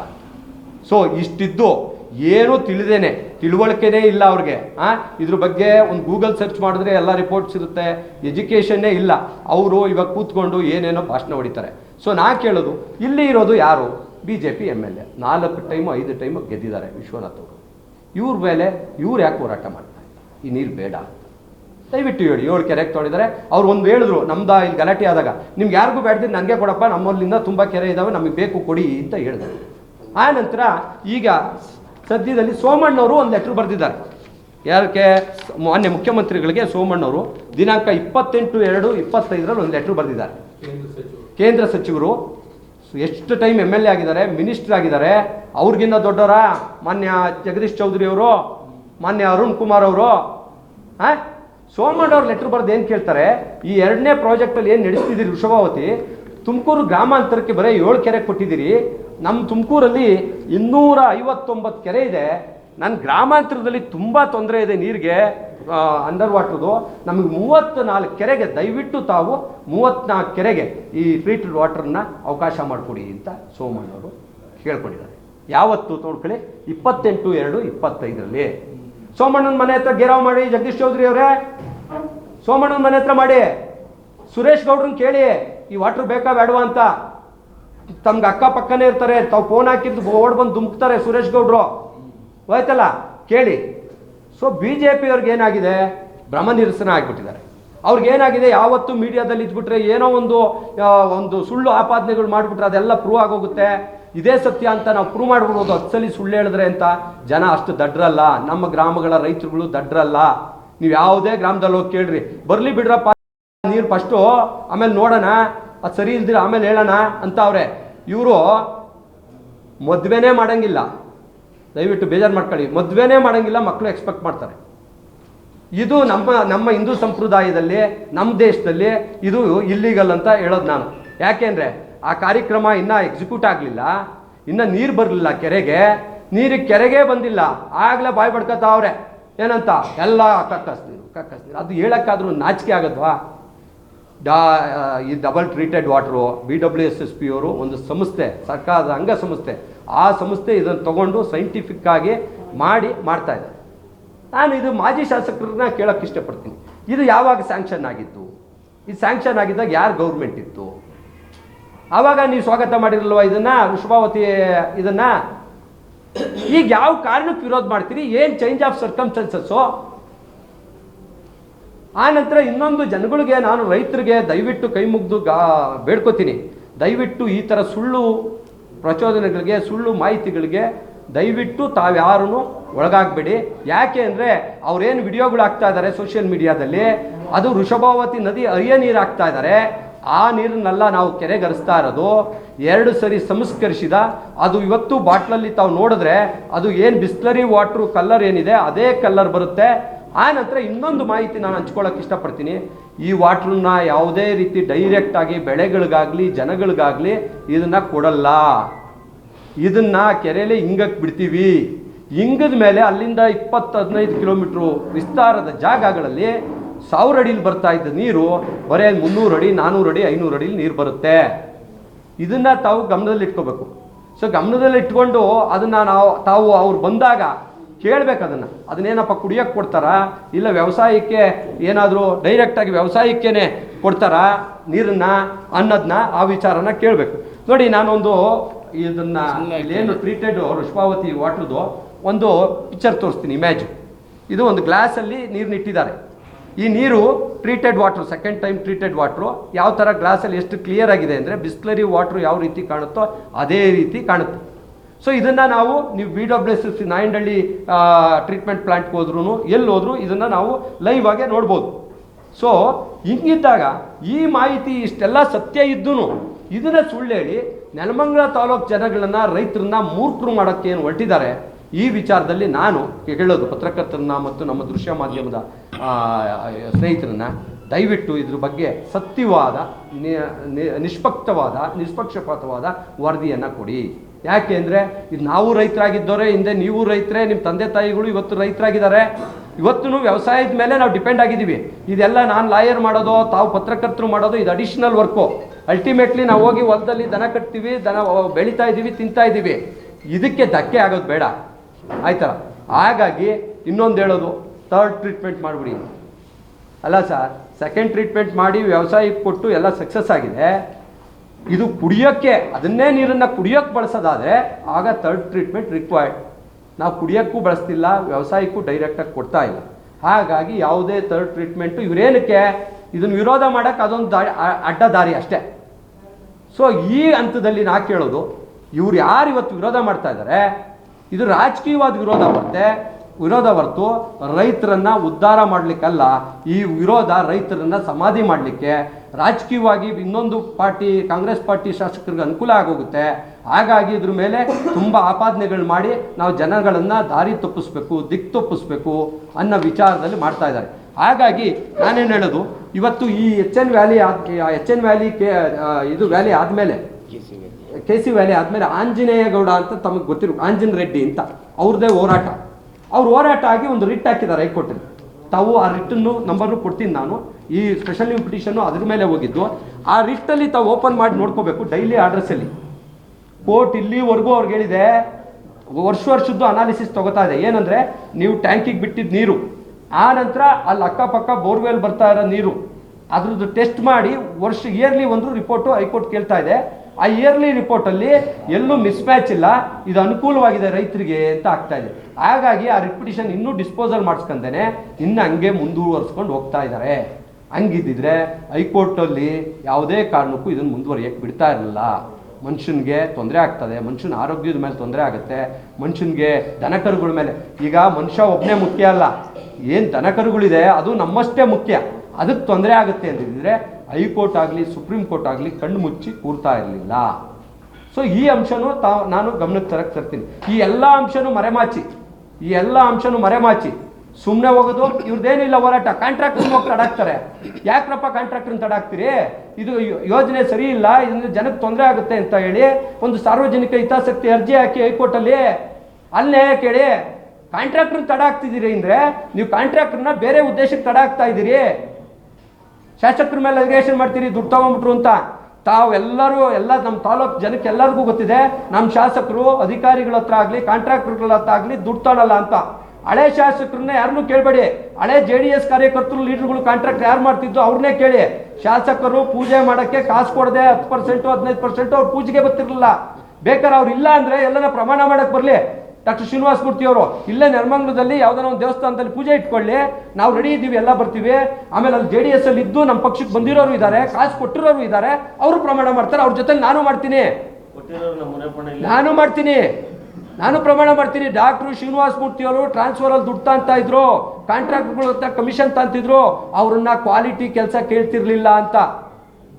ಸೊ ಇಷ್ಟಿದ್ದು. ಏನೂ ತಿಳಿದೇನೆ, ತಿಳುವಳಿಕೆನೇ ಇಲ್ಲ ಅವ್ರಿಗೆ. ಆ, ಇದ್ರ ಬಗ್ಗೆ ಒಂದು ಗೂಗಲ್ ಸರ್ಚ್ ಮಾಡಿದ್ರೆ ಎಲ್ಲ ರಿಪೋರ್ಟ್ಸ್ ಇರುತ್ತೆ ಎಜುಕೇಷನ್ನೇ ಇಲ್ಲ. ಅವರು ಇವಾಗ ಕೂತ್ಕೊಂಡು ಏನೇನೋ ಭಾಷಣ ಹೊಡಿತಾರೆ. ಸೊ ನಾ ಕೇಳೋದು, ಇಲ್ಲಿ ಇರೋದು ಯಾರು? B J P M L A ನಾಲ್ಕು ಟೈಮು ಐದು ಟೈಮು ಗೆದ್ದಿದ್ದಾರೆ ವಿಶ್ವನಾಥ್ ಅವರು. ಇವ್ರ ಮೇಲೆ ಇವ್ರು ಯಾಕೆ ಹೋರಾಟ ಮಾಡ್ತಾರೆ ಈ ನೀರು ಬೇಡ ದಯವಿಟ್ಟು ಹೇಳಿ, ಏಳು ಕೆರೆಗೆ ತೊಳಿದರೆ ಅವ್ರು ಒಂದು ಹೇಳಿದ್ರು, ನಮ್ದು ಇಲ್ಲಿ ಗಲಾಟೆ ಆದಾಗ. ನಿಮ್ಗೆ ಯಾರಿಗೂ ಬೇಡದಿದ್ದು ನನಗೆ ಕೊಡಪ್ಪ, ನಮ್ಮಲ್ಲಿಂದ ತುಂಬ ಕೆರೆ ಇದ್ದಾವೆ ನಮಗೆ ಬೇಕು, ಕೊಡಿ ಅಂತ ಹೇಳಿದ್ರು. ಆ ನಂತರ ಈಗ ಸದ್ಯದಲ್ಲಿ ಸೋಮಣ್ಣವರು ಒಂದು ಲೆಟ್ರ್ ಬರೆದಿದ್ದಾರೆ. ಯಾರಕ್ಕೆ ಮಾನ್ಯ ಮುಖ್ಯಮಂತ್ರಿಗಳಿಗೆ ಸೋಮಣ್ಣವರು ದಿನಾಂಕ ಇಪ್ಪತ್ತೆಂಟು ಎರಡು ಇಪ್ಪತ್ತೈದರಲ್ಲಿ ಒಂದು ಲೆಟ್ರ್ ಬರೆದಿದ್ದಾರೆ. ಕೇಂದ್ರ ಸಚಿವರು. ಎಷ್ಟು ಟೈಮ್ ಎಂ ಎಲ್ ಎ ಆಗಿದ್ದಾರೆ ಮಿನಿಸ್ಟರ್ ಆಗಿದ್ದಾರೆ ಅವ್ರಿಗಿಂತ ದೊಡ್ಡವರ ಮಾನ್ಯ ಜಗದೀಶ್ ಚೌಧರಿ ಅವರು ಮಾನ್ಯ ಅರುಣ್ ಕುಮಾರ್ ಅವರು ಹಾಂ? ಸೋಮಣ್ಣ ಅವ್ರು ಲೆಟ್ರ್ ಬರೆದು ಏನು ಕೇಳ್ತಾರೆ? ಈ ಎರಡನೇ ಪ್ರಾಜೆಕ್ಟಲ್ಲಿ ಏನು ನಡೆಸ್ತಿದ್ದೀರಿ ವೃಷಭಾವತಿ ತುಮಕೂರು ಗ್ರಾಮಾಂತರಕ್ಕೆ ಬರೀ ಏಳು ಕೆರೆ ಕೊಟ್ಟಿದ್ದೀರಿ. ನಮ್ಮ ತುಮಕೂರಲ್ಲಿ ಇನ್ನೂರ ಐವತ್ತೊಂಬತ್ತು ಕೆರೆ ಇದೆ. ನನ್ನ ಗ್ರಾಮಾಂತರದಲ್ಲಿ ತುಂಬ ತೊಂದರೆ ಇದೆ ನೀರಿಗೆ ಅಂಡರ್ ವಾಟ್ರದು ನಮಗೆ ಮೂವತ್ತು ನಾಲ್ಕು ಕೆರೆಗೆ ದಯವಿಟ್ಟು ತಾವು ಮೂವತ್ತ್ನಾಲ್ಕು ಕೆರೆಗೆ ಈ ಟ್ರೀಟೆಡ್ ವಾಟರ್ನ ಅವಕಾಶ ಮಾಡಿಕೊಡಿ ಅಂತ ಸೋಮಣ್ಣವರು ಕೇಳ್ಕೊಂಡಿದ್ದಾರೆ. ಯಾವತ್ತು ನೋಡ್ಕೊಳ್ಳಿ? ಇಪ್ಪತ್ತೆಂಟು ಎರಡು ಇಪ್ಪತ್ತೈದರಲ್ಲಿ. ಸೋಮಣ್ಣನ ಮನೆ ಹತ್ರ ಗೆರಾವ್ ಮಾಡಿ, ಜಗದೀಶ್ ಚೌಧರಿ ಅವರೇ. ಸೋಮಣ್ಣನ ಮನೆ ಹತ್ರ ಮಾಡಿ. ಸುರೇಶ್ ಗೌಡ್ರನ್ನ ಕೇಳಿ, ಈ ವಾಟರ್ ಬೇಕಾ, ಬೇಡವಾ ಅಂತ. ತಮ್ಗೆ ಅಕ್ಕಪಕ್ಕನೇ ಇರ್ತಾರೆ, ತಾವು ಫೋನ್ ಹಾಕಿದ್ದು ಓಡ್ ಬಂದು ದುಮ್ಕ್ತಾರೆ ಸುರೇಶ್ ಗೌಡ್ರು. ಹೋಯ್ತಲ್ಲ? ಕೇಳಿ. ಸೊ ಬಿ ಜೆ ಪಿಯವ್ರಿಗೆ ಏನಾಗಿದೆ? ಭ್ರಮ ನಿರಸನ ಆಗಿಬಿಟ್ಟಿದ್ದಾರೆ. ಅವ್ರಿಗೇನಾಗಿದೆ ಯಾವತ್ತು ಮೀಡಿಯಾದಲ್ಲಿ ಇದ್ಬಿಟ್ರೆ ಏನೋ ಒಂದು ಒಂದು ಸುಳ್ಳು ಆಪಾದನೆಗಳು ಮಾಡಿಬಿಟ್ರೆ ಅದೆಲ್ಲ ಪ್ರೂವ್ ಆಗೋಗುತ್ತೆ. ಇದೇ ಸತ್ಯ ಅಂತ ನಾವು ಪ್ರೂವ್ ಮಾಡ್ಬಿಡ್ಬೋದು. ಅಚ್ಚಲಿ ಸುಳ್ಳು ಹೇಳಿದ್ರೆ ಅಂತ ಜನ ಅಷ್ಟು ದಡ್ರಲ್ಲ. ನಮ್ಮ ಗ್ರಾಮಗಳ ರೈತರುಗಳು ದಡ್ರಲ್ಲ. ನೀವು ಯಾವುದೇ ಗ್ರಾಮದಲ್ಲಿ ಹೋಗಿ ಕೇಳ್ರಿ. ಬರಲಿ ಬಿಡ್ರಪ್ಪ, ನೀರು ಫಸ್ಟು ಆಮೇಲೆ ನೋಡೋಣ. ಅದು ಸರಿ ಇಲ್ದಿರ ಆಮೇಲೆ ಹೇಳೋಣ ಅಂತ ಅವ್ರೆ. ಇವರು ಮದುವೆನೇ ಮಾಡೋಂಗಿಲ್ಲ. ದಯವಿಟ್ಟು ಬೇಜಾರು ಮಾಡ್ಕೊಳ್ಳಿ. ಮದುವೆನೇ ಮಾಡೋಂಗಿಲ್ಲ ಮಕ್ಕಳು ಎಕ್ಸ್ಪೆಕ್ಟ್ ಮಾಡ್ತಾರೆ. ಇದು ನಮ್ಮ ನಮ್ಮ ಹಿಂದೂ ಸಂಪ್ರದಾಯದಲ್ಲಿ, ನಮ್ಮ ದೇಶದಲ್ಲಿ ಇದು ಇಲ್ಲಿಗಲ್ ಅಂತ ಹೇಳೋದು ನಾನು. ಯಾಕೆಂದರೆ ಆ ಕಾರ್ಯಕ್ರಮ ಇನ್ನೂ ಎಕ್ಸಿಕ್ಯೂಟ್ ಆಗಲಿಲ್ಲ. ಇನ್ನೂ ನೀರು ಬರಲಿಲ್ಲ ಕೆರೆಗೆ. ನೀರಿಗೆ ಕೆರೆಗೆ ಬಂದಿಲ್ಲ. ಆಗಲೇ ಬಾಯ್ ಅವರೇ. ಏನಂತ? ಎಲ್ಲ ಕಕ್ಕಸ್ ಕಕ್ಕಸ್ತೀರು ಕಕ್ಕಸ್ ಅದು ಹೇಳೋಕ್ಕಾದ್ರೂ ನಾಚಿಕೆ ಆಗದ್ವಾ? ಡಾ ಈ double treated water B W S S P ಅವರು ಒಂದು ಸಂಸ್ಥೆ, ಸರ್ಕಾರದ ಅಂಗ ಸಂಸ್ಥೆ ಆ ಸಂಸ್ಥೆ ಇದನ್ನು ತಗೊಂಡು ಸೈಂಟಿಫಿಕ್ ಆಗಿ ಮಾಡಿ ಮಾಡ್ತಾ ಇದೆ. ನಾನು ಇದು ಮಾಜಿ ಶಾಸಕರನ್ನ ಕೇಳೋಕ್ಕೆ ಇಷ್ಟಪಡ್ತೀನಿ. ಇದು ಯಾವಾಗ ಸ್ಯಾಂಕ್ಷನ್ ಆಗಿತ್ತು? ಇದು ಸ್ಯಾಂಕ್ಷನ್ ಆಗಿದ್ದಾಗ ಯಾರು ಗೌರ್ಮೆಂಟ್ ಇತ್ತು? ಆವಾಗ ನೀವು ಸ್ವಾಗತ ಮಾಡಿರಲ್ವ ಇದನ್ನ ವೃಷಭಾವತಿ ಇದನ್ನ? ಈಗ ಯಾವ ಕಾರಣಕ್ಕೆ ವಿರೋಧ ಮಾಡ್ತೀರಿ? ಏನು ಚೇಂಜ್ ಆಫ್ ಸರ್ಕಮ್ಸ್ಟೆನ್ಸಸ್ಸು ಆ ನಂತರ ಇನ್ನೊಂದು ಜನಗಳಿಗೆ ನಾನು ರೈತರಿಗೆ ದಯವಿಟ್ಟು ಕೈ ಮುಗ್ದು ಗಾ, ಬೇಡ್ಕೋತೀನಿ. ದಯವಿಟ್ಟು ಈ ಥರ ಸುಳ್ಳು ಪ್ರಚೋದನೆಗಳಿಗೆ, ಸುಳ್ಳು ಮಾಹಿತಿಗಳಿಗೆ ದಯವಿಟ್ಟು ತಾವ್ಯಾರೂ ಒಳಗಾಗಬೇಡಿ. ಯಾಕೆ ಅಂದರೆ ಅವ್ರೇನು ವಿಡಿಯೋಗಳು ಹಾಕ್ತಾ ಇದ್ದಾರೆ ಸೋಷಿಯಲ್ ಮೀಡಿಯಾದಲ್ಲಿ, ಅದು ವೃಷಭಾವತಿ ನದಿ ಅರಿಯ ನೀರು ಹಾಕ್ತಾ ಇದ್ದಾರೆ ಆ ನೀರನ್ನೆಲ್ಲ ನಾವು ಕೆರೆಗರಿಸ್ತಾ ಇರೋದು. ಎರಡು ಸರಿ ಸಂಸ್ಕರಿಸಿದ, ಅದು ಇವತ್ತು ಬಾಟ್ಲಲ್ಲಿ ತಾವು ನೋಡಿದ್ರೆ ಅದು ಏನು ಬಿಸ್ಲರಿ ವಾಟ್ರು ಕಲ್ಲರ್ ಏನಿದೆ, ಅದೇ ಕಲ್ಲರ್ ಬರುತ್ತೆ. ಆ ನಂತರ ಇನ್ನೊಂದು ಮಾಹಿತಿ ನಾನು ಹಂಚ್ಕೊಳ್ಳೋಕೆ ಇಷ್ಟಪಡ್ತೀನಿ. ಈ ವಾಟ್ರನ್ನ ಯಾವುದೇ ರೀತಿ ಡೈರೆಕ್ಟ್ ಆಗಿ ಬೆಳೆಗಳಿಗಾಗಲಿ, ಜನಗಳಿಗಾಗಲಿ ಇದನ್ನ ಕೊಡಲ್ಲ. ಇದನ್ನ ಕೆರೆಯಲ್ಲಿ ಹಿಂಗಕ್ಕೆ ಬಿಡ್ತೀವಿ. ಹಿಂಗದ ಮೇಲೆ ಅಲ್ಲಿಂದ ಇಪ್ಪತ್ತು ಹದಿನೈದು ಕಿಲೋಮೀಟ್ರು ವಿಸ್ತಾರದ ಜಾಗಗಳಲ್ಲಿ ಸಾವಿರ ಅಡಿಲಿ ಬರ್ತಾ ಇದ್ದ ನೀರು ಬರೀ ಮುನ್ನೂರು ಅಡಿ ನಾನ್ನೂರು ಅಡಿ, ಐನೂರು ಅಡಿಲಿ ನೀರು ಬರುತ್ತೆ. ಇದನ್ನ ತಾವು ಗಮನದಲ್ಲಿ ಇಟ್ಕೋಬೇಕು ಸೊ ಗಮನದಲ್ಲಿ ಇಟ್ಕೊಂಡು ಅದನ್ನ ನಾವು, ತಾವು ಅವ್ರು ಬಂದಾಗ ಕೇಳ್ಬೇಕು ಅದನ್ನು. ಅದನ್ನೇನಪ್ಪ ಕುಡಿಯೋಕ್ಕೆ ಕೊಡ್ತಾರಾ? ಇಲ್ಲ ವ್ಯವಸಾಯಕ್ಕೆ ಏನಾದರೂ ಡೈರೆಕ್ಟಾಗಿ ವ್ಯವಸಾಯಕ್ಕೇ ಕೊಡ್ತಾರಾ? ನೀರನ್ನ ಅನ್ನೋದನ್ನ ಆ ವಿಚಾರನ ಕೇಳಬೇಕು. ನೋಡಿ ನಾನೊಂದು ಇದನ್ನು ಏನು ಟ್ರೀಟೆಡ್ ವೃಷ್ಪಾವತಿ ವಾಟ್ರದು ಒಂದು ಪಿಕ್ಚರ್ ತೋರಿಸ್ತೀನಿ ಇಮ್ಯಾಜ್ ಇದು ಒಂದು ಗ್ಲಾಸಲ್ಲಿ ನೀರನ್ನ ಇಟ್ಟಿದ್ದಾರೆ. ಈ ನೀರು treated water second time treated water ಯಾವ ಥರ ಗ್ಲಾಸಲ್ಲಿ ಎಷ್ಟು ಕ್ಲಿಯರ್ ಆಗಿದೆ ಅಂದರೆ ಬಿಸ್ಲರಿ ವಾಟ್ರು ಯಾವ ರೀತಿ ಕಾಣುತ್ತೋ ಅದೇ ರೀತಿ ಕಾಣುತ್ತೆ. ಸೊ ಇದನ್ನು ನಾವು ನೀವು B W S S Nayandahalli treatment ಪ್ಲಾಂಟ್ಗೆ ಹೋದ್ರೂ ಎಲ್ಲಿ ಹೋದ್ರು ಇದನ್ನು ನಾವು ಲೈವ್ ಆಗಿ ನೋಡ್ಬೋದು. ಸೊ ಹಿಂಗಿದ್ದಾಗ ಈ ಮಾಹಿತಿ ಇಷ್ಟೆಲ್ಲ ಸತ್ಯ ಇದ್ದೂ ಇದನ್ನ ಸುಳ್ಳು ಹೇಳಿ ನೆಲಮಂಗಲ ತಾಲೂಕು ಜನಗಳನ್ನ ರೈತರನ್ನ ಮೂರ್ಖರು ಮಾಡೋಕ್ಕೆ ಏನು ಹೊರಟಿದ್ದಾರೆ, ಈ ವಿಚಾರದಲ್ಲಿ ನಾನು ಹೇಳೋದು ಪತ್ರಕರ್ತರನ್ನ ಮತ್ತು ನಮ್ಮ ದೃಶ್ಯ ಮಾಧ್ಯಮದ ಸ್ನೇಹಿತರನ್ನ, ದಯವಿಟ್ಟು ಇದ್ರ ಬಗ್ಗೆ ಸತ್ಯವಾದ ನಿಷ್ಪಕ್ಷವಾದ ನಿಷ್ಪಕ್ಷಪಾತವಾದ ವರದಿಯನ್ನು ಕೊಡಿ. ಯಾಕೆ ಅಂದರೆ ಇದು ನಾವು ರೈತರಾಗಿದ್ದವರೇ, ಹಿಂದೆ ನೀವು ರೈತರೇ ನಿಮ್ಮ ತಂದೆ ತಾಯಿಗಳು ಇವತ್ತು ರೈತರಾಗಿದ್ದಾರೆ. ಇವತ್ತು ವ್ಯವಸಾಯದ ಮೇಲೆ ನಾವು ಡಿಪೆಂಡ್ ಆಗಿದ್ದೀವಿ. ಇದೆಲ್ಲ ನಾನು ಲಾಯರ್ ಮಾಡೋದು, ತಾವು ಪತ್ರಕರ್ತರು ಮಾಡೋದು, ಇದು ಅಡಿಷನಲ್ ವರ್ಕು ಅಲ್ಟಿಮೇಟ್ಲಿ ನಾವು ಹೋಗಿ ಹೊಲದಲ್ಲಿ ದನ ಕಟ್ತೀವಿ, ದನ ಬೆಳೀತಾ ಇದ್ದೀವಿ, ತಿಂತಾ ಇದ್ದೀವಿ. ಇದಕ್ಕೆ ಧಕ್ಕೆ ಆಗೋದು ಬೇಡ. ಆಯ್ತಲ್ಲ ಹಾಗಾಗಿ ಇನ್ನೊಂದು ಹೇಳೋದು ಥರ್ಡ್ ಟ್ರೀಟ್ಮೆಂಟ್ ಮಾಡಿಬಿಡಿ. ಅಲ್ಲ ಸರ್ ಸೆಕೆಂಡ್ ಟ್ರೀಟ್ಮೆಂಟ್ ಮಾಡಿ ವ್ಯವಸಾಯಕ್ಕೆ ಕೊಟ್ಟು ಎಲ್ಲ ಸಕ್ಸಸ್ ಆಗಿದೆ. ಇದು ಕುಡಿಯೋಕ್ಕೆ, ಅದನ್ನೇ ನೀರನ್ನು ಕುಡಿಯೋಕ್ಕೆ ಬಳಸೋದಾದರೆ ಆಗ ಥರ್ಡ್ ಟ್ರೀಟ್ಮೆಂಟ್ ರಿಕ್ವೈರ್ಡ್ ನಾವು ಕುಡಿಯೋಕ್ಕೂ ಬಳಸ್ತಿಲ್ಲ, ವ್ಯವಸಾಯಕ್ಕೂ ಡೈರೆಕ್ಟಾಗಿ ಕೊಡ್ತಾ ಇಲ್ಲ. ಹಾಗಾಗಿ ಯಾವುದೇ ಥರ್ಡ್ ಟ್ರೀಟ್ಮೆಂಟು ಇವರೇನಕ್ಕೆ? ಇದನ್ನು ವಿರೋಧ ಮಾಡೋಕ್ಕೆ ಅದೊಂದು ದಾರಿ ಅಡ್ಡ ದಾರಿ ಅಷ್ಟೇ. ಸೊ ಈ ಹಂತದಲ್ಲಿ ನಾ ಕೇಳೋದು, ಇವ್ರು ಯಾರು ಇವತ್ತು ವಿರೋಧ ಮಾಡ್ತಾ ಇದ್ದಾರೆ ಇದು ರಾಜಕೀಯವಾದ ವಿರೋಧ ಬರುತ್ತೆ ವಿರೋಧ ಹೊರತು ರೈತರನ್ನ ಉದ್ಧಾರ ಮಾಡಲಿಕ್ಕಲ್ಲ ಈ ವಿರೋಧ ರೈತರನ್ನ ಸಮಾಧಿ ಮಾಡಲಿಕ್ಕೆ ರಾಜಕೀಯವಾಗಿ ಇನ್ನೊಂದು ಪಾರ್ಟಿ ಕಾಂಗ್ರೆಸ್ ಪಾರ್ಟಿ ಶಾಸಕರಿಗೆ ಅನುಕೂಲ ಆಗೋಗುತ್ತೆ. ಹಾಗಾಗಿ ಇದ್ರ ಮೇಲೆ ತುಂಬ ಆಪಾದನೆಗಳು ಮಾಡಿ ನಾವು ಜನಗಳನ್ನು ದಾರಿ ತಪ್ಪಿಸ್ಬೇಕು ದಿಕ್ಕು ತಪ್ಪಿಸ್ಬೇಕು ಅನ್ನೋ ವಿಚಾರದಲ್ಲಿ ಮಾಡ್ತಾ ಇದ್ದಾರೆ. ಹಾಗಾಗಿ ನಾನೇನು ಹೇಳೋದು ಇವತ್ತು ಈ H N valley H N valley K ಇದು ವ್ಯಾಲಿ ಆದಮೇಲೆ ಕೆ ಸಿ ವ್ಯಾಲಿ ಆದಮೇಲೆ ಆಂಜನೇಯ ಗೌಡ ಅಂತ ತಮಗೆ ಗೊತ್ತಿರೋ ಆಂಜನ್ ರೆಡ್ಡಿ ಅಂತ ಅವ್ರದ್ದೇ ಹೋರಾಟ. ಅವ್ರು ಹೋರಾಟ ಆಗಿ ಒಂದು ರಿಟ್ ಹಾಕಿದ್ದಾರೆ ಹೈಕೋರ್ಟಲ್ಲಿ ತಾವು ಆ ರಿಟ್ಟನ್ನು ನಂಬರ್ನು ಕೊಡ್ತೀನಿ ನಾನು. ಈ ಸ್ಪೆಷಲ್ ಪಿಟಿಷನ್ನು ಅದ್ರ ಮೇಲೆ ಹೋಗಿದ್ದು. ಆ ರಿಟ್ಟಲ್ಲಿ ತಾವು ಓಪನ್ ಮಾಡಿ ನೋಡ್ಕೋಬೇಕು ಡೈಲಿ ಅಡ್ರೆಸ್ಸಲ್ಲಿ ಕೋರ್ಟ್ ಇಲ್ಲಿವರೆಗೂ ಅವ್ರಿಗೆ ಹೇಳಿದೆ, ವರ್ಷ ವರ್ಷದ್ದು ಅನಾಲಿಸಿಸ್ ತಗೋತಾ ಇದೆ. ಏನಂದ್ರೆ, ನೀವು ಟ್ಯಾಂಕಿಗೆ ಬಿಟ್ಟಿದ್ದ ನೀರು. ಆ ನಂತರ ಅಲ್ಲಿ ಅಕ್ಕಪಕ್ಕ ಬೋರ್ವೆಲ್ ಬರ್ತಾ ಇರೋ ನೀರು. ಅದ್ರದ್ದು ಟೆಸ್ಟ್ ಮಾಡಿ ವರ್ಷ ಇಯರ್ಲಿ ಒಂದು ರಿಪೋರ್ಟು ಹೈಕೋರ್ಟ್ ಕೇಳ್ತಾ ಇದೆ. ಆ ಇಯರ್ಲಿ ರಿಪೋರ್ಟಲ್ಲಿ ಎಲ್ಲೂ ಮಿಸ್ಮ್ಯಾಚ್ ಇಲ್ಲ. ಇದು ಅನುಕೂಲವಾಗಿದೆ ರೈತರಿಗೆ ಅಂತ ಆಗ್ತಾ ಇದೆ. ಹಾಗಾಗಿ ಆ ರಿಪಿಟೇಷನ್ ಇನ್ನೂ ಡಿಸ್ಪೋಸಲ್ ಮಾಡಿಸ್ಕೊಂಡೇನೆ ಇನ್ನು ಹಂಗೆ ಮುಂದುವರ್ಸ್ಕೊಂಡು ಹೋಗ್ತಾ ಇದ್ದಾರೆ ಹಂಗಿದ್ದಿದ್ರೆ ಹೈಕೋರ್ಟಲ್ಲಿ ಯಾವುದೇ ಕಾರಣಕ್ಕೂ ಇದನ್ನು ಮುಂದುವರಿಯಕ್ಕೆ ಬಿಡ್ತಾ ಇರಲಿಲ್ಲ. ಮನುಷ್ಯನಿಗೆ ತೊಂದರೆ ಆಗ್ತದೆ, ಮನುಷ್ಯನ ಆರೋಗ್ಯದ ಮೇಲೆ ತೊಂದರೆ ಆಗುತ್ತೆ, ಮನುಷ್ಯನಿಗೆ ದನಕರುಗಳ ಮೇಲೆ. ಈಗ ಮನುಷ್ಯ ಒಬ್ಬನೇ ಮುಖ್ಯ ಅಲ್ಲ. ಏನು ದನಕರುಗಳಿದೆ ಅದು ನಮ್ಮಷ್ಟೇ ಮುಖ್ಯ. ಅದಕ್ಕೆ ತೊಂದರೆ ಆಗುತ್ತೆ ಅಂತಿದ್ರೆ ಹೈಕೋರ್ಟ್ ಆಗಲಿ, ಸುಪ್ರೀಂ ಕೋರ್ಟ್ ಆಗಲಿ ಕಣ್ಣು ಮುಚ್ಚಿ ಕೂರ್ತಾ ಇರಲಿಲ್ಲ. ಸೊ ಈ ಅಂಶನೂ ತಾ ನಾನು ಗಮನಕ್ಕೆ ತರಕ್ಕೆ ತರ್ತೀನಿ. ಈ ಎಲ್ಲ ಅಂಶನೂ ಮರೆಮಾಚಿ. ಈ ಎಲ್ಲ ಅಂಶನೂ ಮರೆಮಾಚಿ. ಸುಮ್ಮನೆ ಹೋಗೋದು ಇವ್ರದ್ದೇನಿಲ್ಲ ಹೋರಾಟ. ಕಾಂಟ್ರಾಕ್ಟರ್ ಹೋಗಿ ತಡಾಕ್ತಾರೆ. ಯಾಕ್ರಪ್ಪ ಕಾಂಟ್ರಾಕ್ಟರ್ನ ತಡಾಕ್ತೀರಿ? ಇದು ಯೋಜನೆ ಸರಿ ಇಲ್ಲ, ಇದರಿಂದ ಜನಕ್ಕೆ ತೊಂದರೆ ಆಗುತ್ತೆ ಅಂತ ಹೇಳಿ ಒಂದು ಸಾರ್ವಜನಿಕ ಹಿತಾಸಕ್ತಿ ಅರ್ಜಿ ಹಾಕಿ ಹೈಕೋರ್ಟಲ್ಲಿ. ಅಲ್ಲೇ ಕೇಳಿ ಕಾಂಟ್ರಾಕ್ಟರ್ನ ತಡ ಹಾಕ್ತಿದ್ದೀರಿ ಅಂದರೆ, ನೀವು ಕಾಂಟ್ರಾಕ್ಟರ್ನ ಬೇರೆ ಉದ್ದೇಶಕ್ಕೆ ತಡ ಆಗ್ತಾ ಇದ್ದೀರಿ. ಶಾಸಕರ ಮೇಲೆ ಅಲಿಗೇಷನ್ ಮಾಡ್ತೀರಿ, ದುಡ್ಡು ತಗೊಂಡ್ಬಿಟ್ರು ಅಂತ. ತಾವು ಎಲ್ಲರೂ, ಎಲ್ಲ ನಮ್ಮ ತಾಲೂಕು ಜನಕ್ಕೆ ಎಲ್ಲರಿಗೂ ಗೊತ್ತಿದೆ, ನಮ್ಮ ಶಾಸಕರು, ಅಧಿಕಾರಿಗಳ ಹತ್ರ ಆಗಲಿ ಕಾಂಟ್ರಾಕ್ಟರ್ಗಳ ಹತ್ರ ಆಗಲಿ ದುಡ್ಡು ತಾಳಲ್ಲ ಅಂತ. ಹಳೆ ಶಾಸಕರನ್ನ ಯಾರನ್ನೂ ಕೇಳಬೇಡಿ. ಹಳೆ ಜೆ ಡಿ ಎಸ್ ಕಾರ್ಯಕರ್ತರು ಲೀಡರ್ಗಳು ಕಾಂಟ್ರಾಕ್ಟ್ ಯಾರು ಮಾಡ್ತಿದ್ದು ಅವ್ರನ್ನೇ ಕೇಳಿ. ಶಾಸಕರು ಪೂಜೆ ಮಾಡೋಕ್ಕೆ ಕಾಸು ಕೊಡದೆ ಹತ್ತು ಪರ್ಸೆಂಟು ಹದಿನೈದು ಪರ್ಸೆಂಟು ಅವ್ರು ಪೂಜೆಗೆ ಬರ್ತಿರಲಿಲ್ಲ. ಬೇಕಾದ್ರೆ ಅವ್ರು ಇಲ್ಲ ಅಂದರೆ ಎಲ್ಲನ ಪ್ರಮಾಣ ಮಾಡಕ್ಕೆ ಬರಲಿ. ಡಾಕ್ಟರ್ ಶ್ರೀನಿವಾಸ ಮೂರ್ತಿ ಅವರು ಇಲ್ಲೇ ನೆರಮಂಗ್ಲದಲ್ಲಿ ಯಾವ್ದಾರ ಒಂದು ದೇವಸ್ಥಾನದಲ್ಲಿ ಪೂಜೆ ಇಟ್ಕೊಳ್ಳಿ ನಾವು ರೆಡಿ ಇದ್ದೀವಿ ಎಲ್ಲ ಬರ್ತೀವಿ. ಆಮೇಲೆ ಅಲ್ಲಿ ಜೆ ಡಿ ಎಸ್ ಅಲ್ಲಿ ಇದ್ದು ನಮ್ಮ ಪಕ್ಷಕ್ಕೆ ಬಂದಿರೋರು ಇದ್ದಾರೆ ಕಾಸು ಕೊಟ್ಟಿರೋರು ಇದ್ದಾರೆ ಅವರು ಪ್ರಮಾಣ ಮಾಡ್ತಾರೆ ಅವ್ರ ಜೊತೆ ನಾನು ಮಾಡ್ತೀನಿ. ನಾನು ಮಾಡ್ತೀನಿ. ನಾನು ಪ್ರಮಾಣ ಮಾಡ್ತೀನಿ. ಡಾಕ್ಟ್ರು ಶ್ರೀನಿವಾಸ ಮೂರ್ತಿ ಅವರು ಟ್ರಾನ್ಸ್ಫರ್ ಅಲ್ಲಿ ದುಡ್ಡು ಅಂತ ಇದ್ರು ಕಾಂಟ್ರಾಕ್ಟ್ಗಳ ಹತ್ರ ಕಮಿಷನ್ ತಂತಿದ್ರು ಅವ್ರನ್ನ ಕ್ವಾಲಿಟಿ ಕೆಲಸ ಕೇಳ್ತಿರ್ಲಿಲ್ಲ ಅಂತ.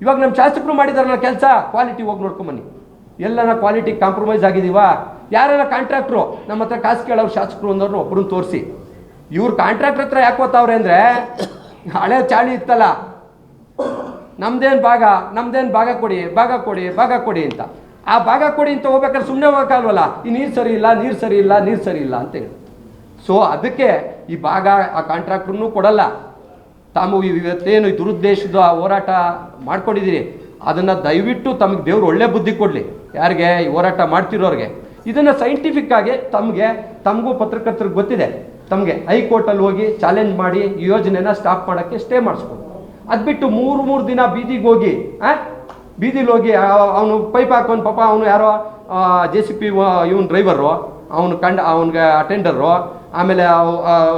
ಇವಾಗ ನಮ್ಮ ಶಾಸಕರು ಮಾಡಿದಾರಲ್ಲ ಕೆಲಸ ಕ್ವಾಲಿಟಿ ಹೋಗಿ ನೋಡ್ಕೊಂಬನ್ನಿ ಎಲ್ಲನ ಕ್ವಾಲಿಟಿ ಕಾಂಪ್ರಮೈಸ್ ಆಗಿದೀವಾ. ಯಾರೆಲ್ಲ ಕಾಂಟ್ರಾಕ್ಟ್ರು ನಮ್ಮ ಹತ್ರ ಕಾಸು ಕೇಳೋರು, ಶಾಸಕರು ಅಂದವ್ರನ್ನ ಒಬ್ಬರನ್ನ ತೋರಿಸಿ. ಇವ್ರು ಕಾಂಟ್ರಾಕ್ಟ್ರ್ ಹತ್ರ ಯಾಕೆ ಓದ್ತಾವ್ರೆ ಅಂದರೆ, ಹಳೆ ಚಾಳಿ ಇತ್ತಲ್ಲ, ನಮ್ದೇನು ಭಾಗ ನಮ್ದೇನು ಭಾಗ ಕೊಡಿ ಭಾಗ ಕೊಡಿ ಭಾಗ ಕೊಡಿ ಅಂತ. ಆ ಭಾಗ ಕೊಡಿ ಅಂತ ಹೋಗ್ಬೇಕಾದ್ರೆ ಸುಮ್ಮನೆ ಹೋಗೋಕ್ಕಾಗಲ್ವಲ್ಲ? ಈ ನೀರು ಸರಿ ಇಲ್ಲ, ನೀರು ಸರಿ ಇಲ್ಲ, ನೀರು ಸರಿ ಇಲ್ಲ ಅಂತ ಹೇಳಿ. ಸೊ ಅದಕ್ಕೆ ಈ ಭಾಗ ಆ ಕಾಂಟ್ರಾಕ್ಟ್ರನ್ನೂ ಕೊಡಲ್ಲ. ತಾವು ಇವತ್ತೇನು ಈ ದುರುದ್ದೇಶದ ಹೋರಾಟ ಮಾಡ್ಕೊಂಡಿದ್ದೀರಿ, ಅದನ್ನು ದಯವಿಟ್ಟು ತಮಗೆ ದೇವ್ರು ಒಳ್ಳೆ ಬುದ್ಧಿ ಕೊಡಲಿ. ಯಾರಿಗೆ? ಈ ಹೋರಾಟ ಮಾಡ್ತಿರೋರಿಗೆ. ಇದನ್ನು ಸೈಂಟಿಫಿಕ್ ಆಗಿ ತಮಗೆ, ತಮಗೂ ಪತ್ರಕರ್ತರಿಗೆ ಗೊತ್ತಿದೆ. ತಮಗೆ ಹೈಕೋರ್ಟಲ್ಲಿ ಹೋಗಿ ಚಾಲೆಂಜ್ ಮಾಡಿ ಈ ಯೋಜನೆನ ಸ್ಟಾಪ್ ಮಾಡೋಕ್ಕೆ ಸ್ಟೇ ಮಾಡಿಸ್ಬೋದು ಅದು ಬಿಟ್ಟು ಮೂರು ಮೂರು ದಿನ ಬೀದಿಗೆ ಹೋಗಿ, ಆ? ಬೀದಿಲಿ ಹೋಗಿ ಅವನು ಪೈಪ್ ಹಾಕೊಂಡು ಪಾಪ ಅವನು ಯಾರೋ ಜೆ ಸಿ ಪಿ ಇವನು ಡ್ರೈವರು ಅವನು ಕಂಡ, ಅವನಿಗೆ ಅಟೆಂಡರು ಆಮೇಲೆ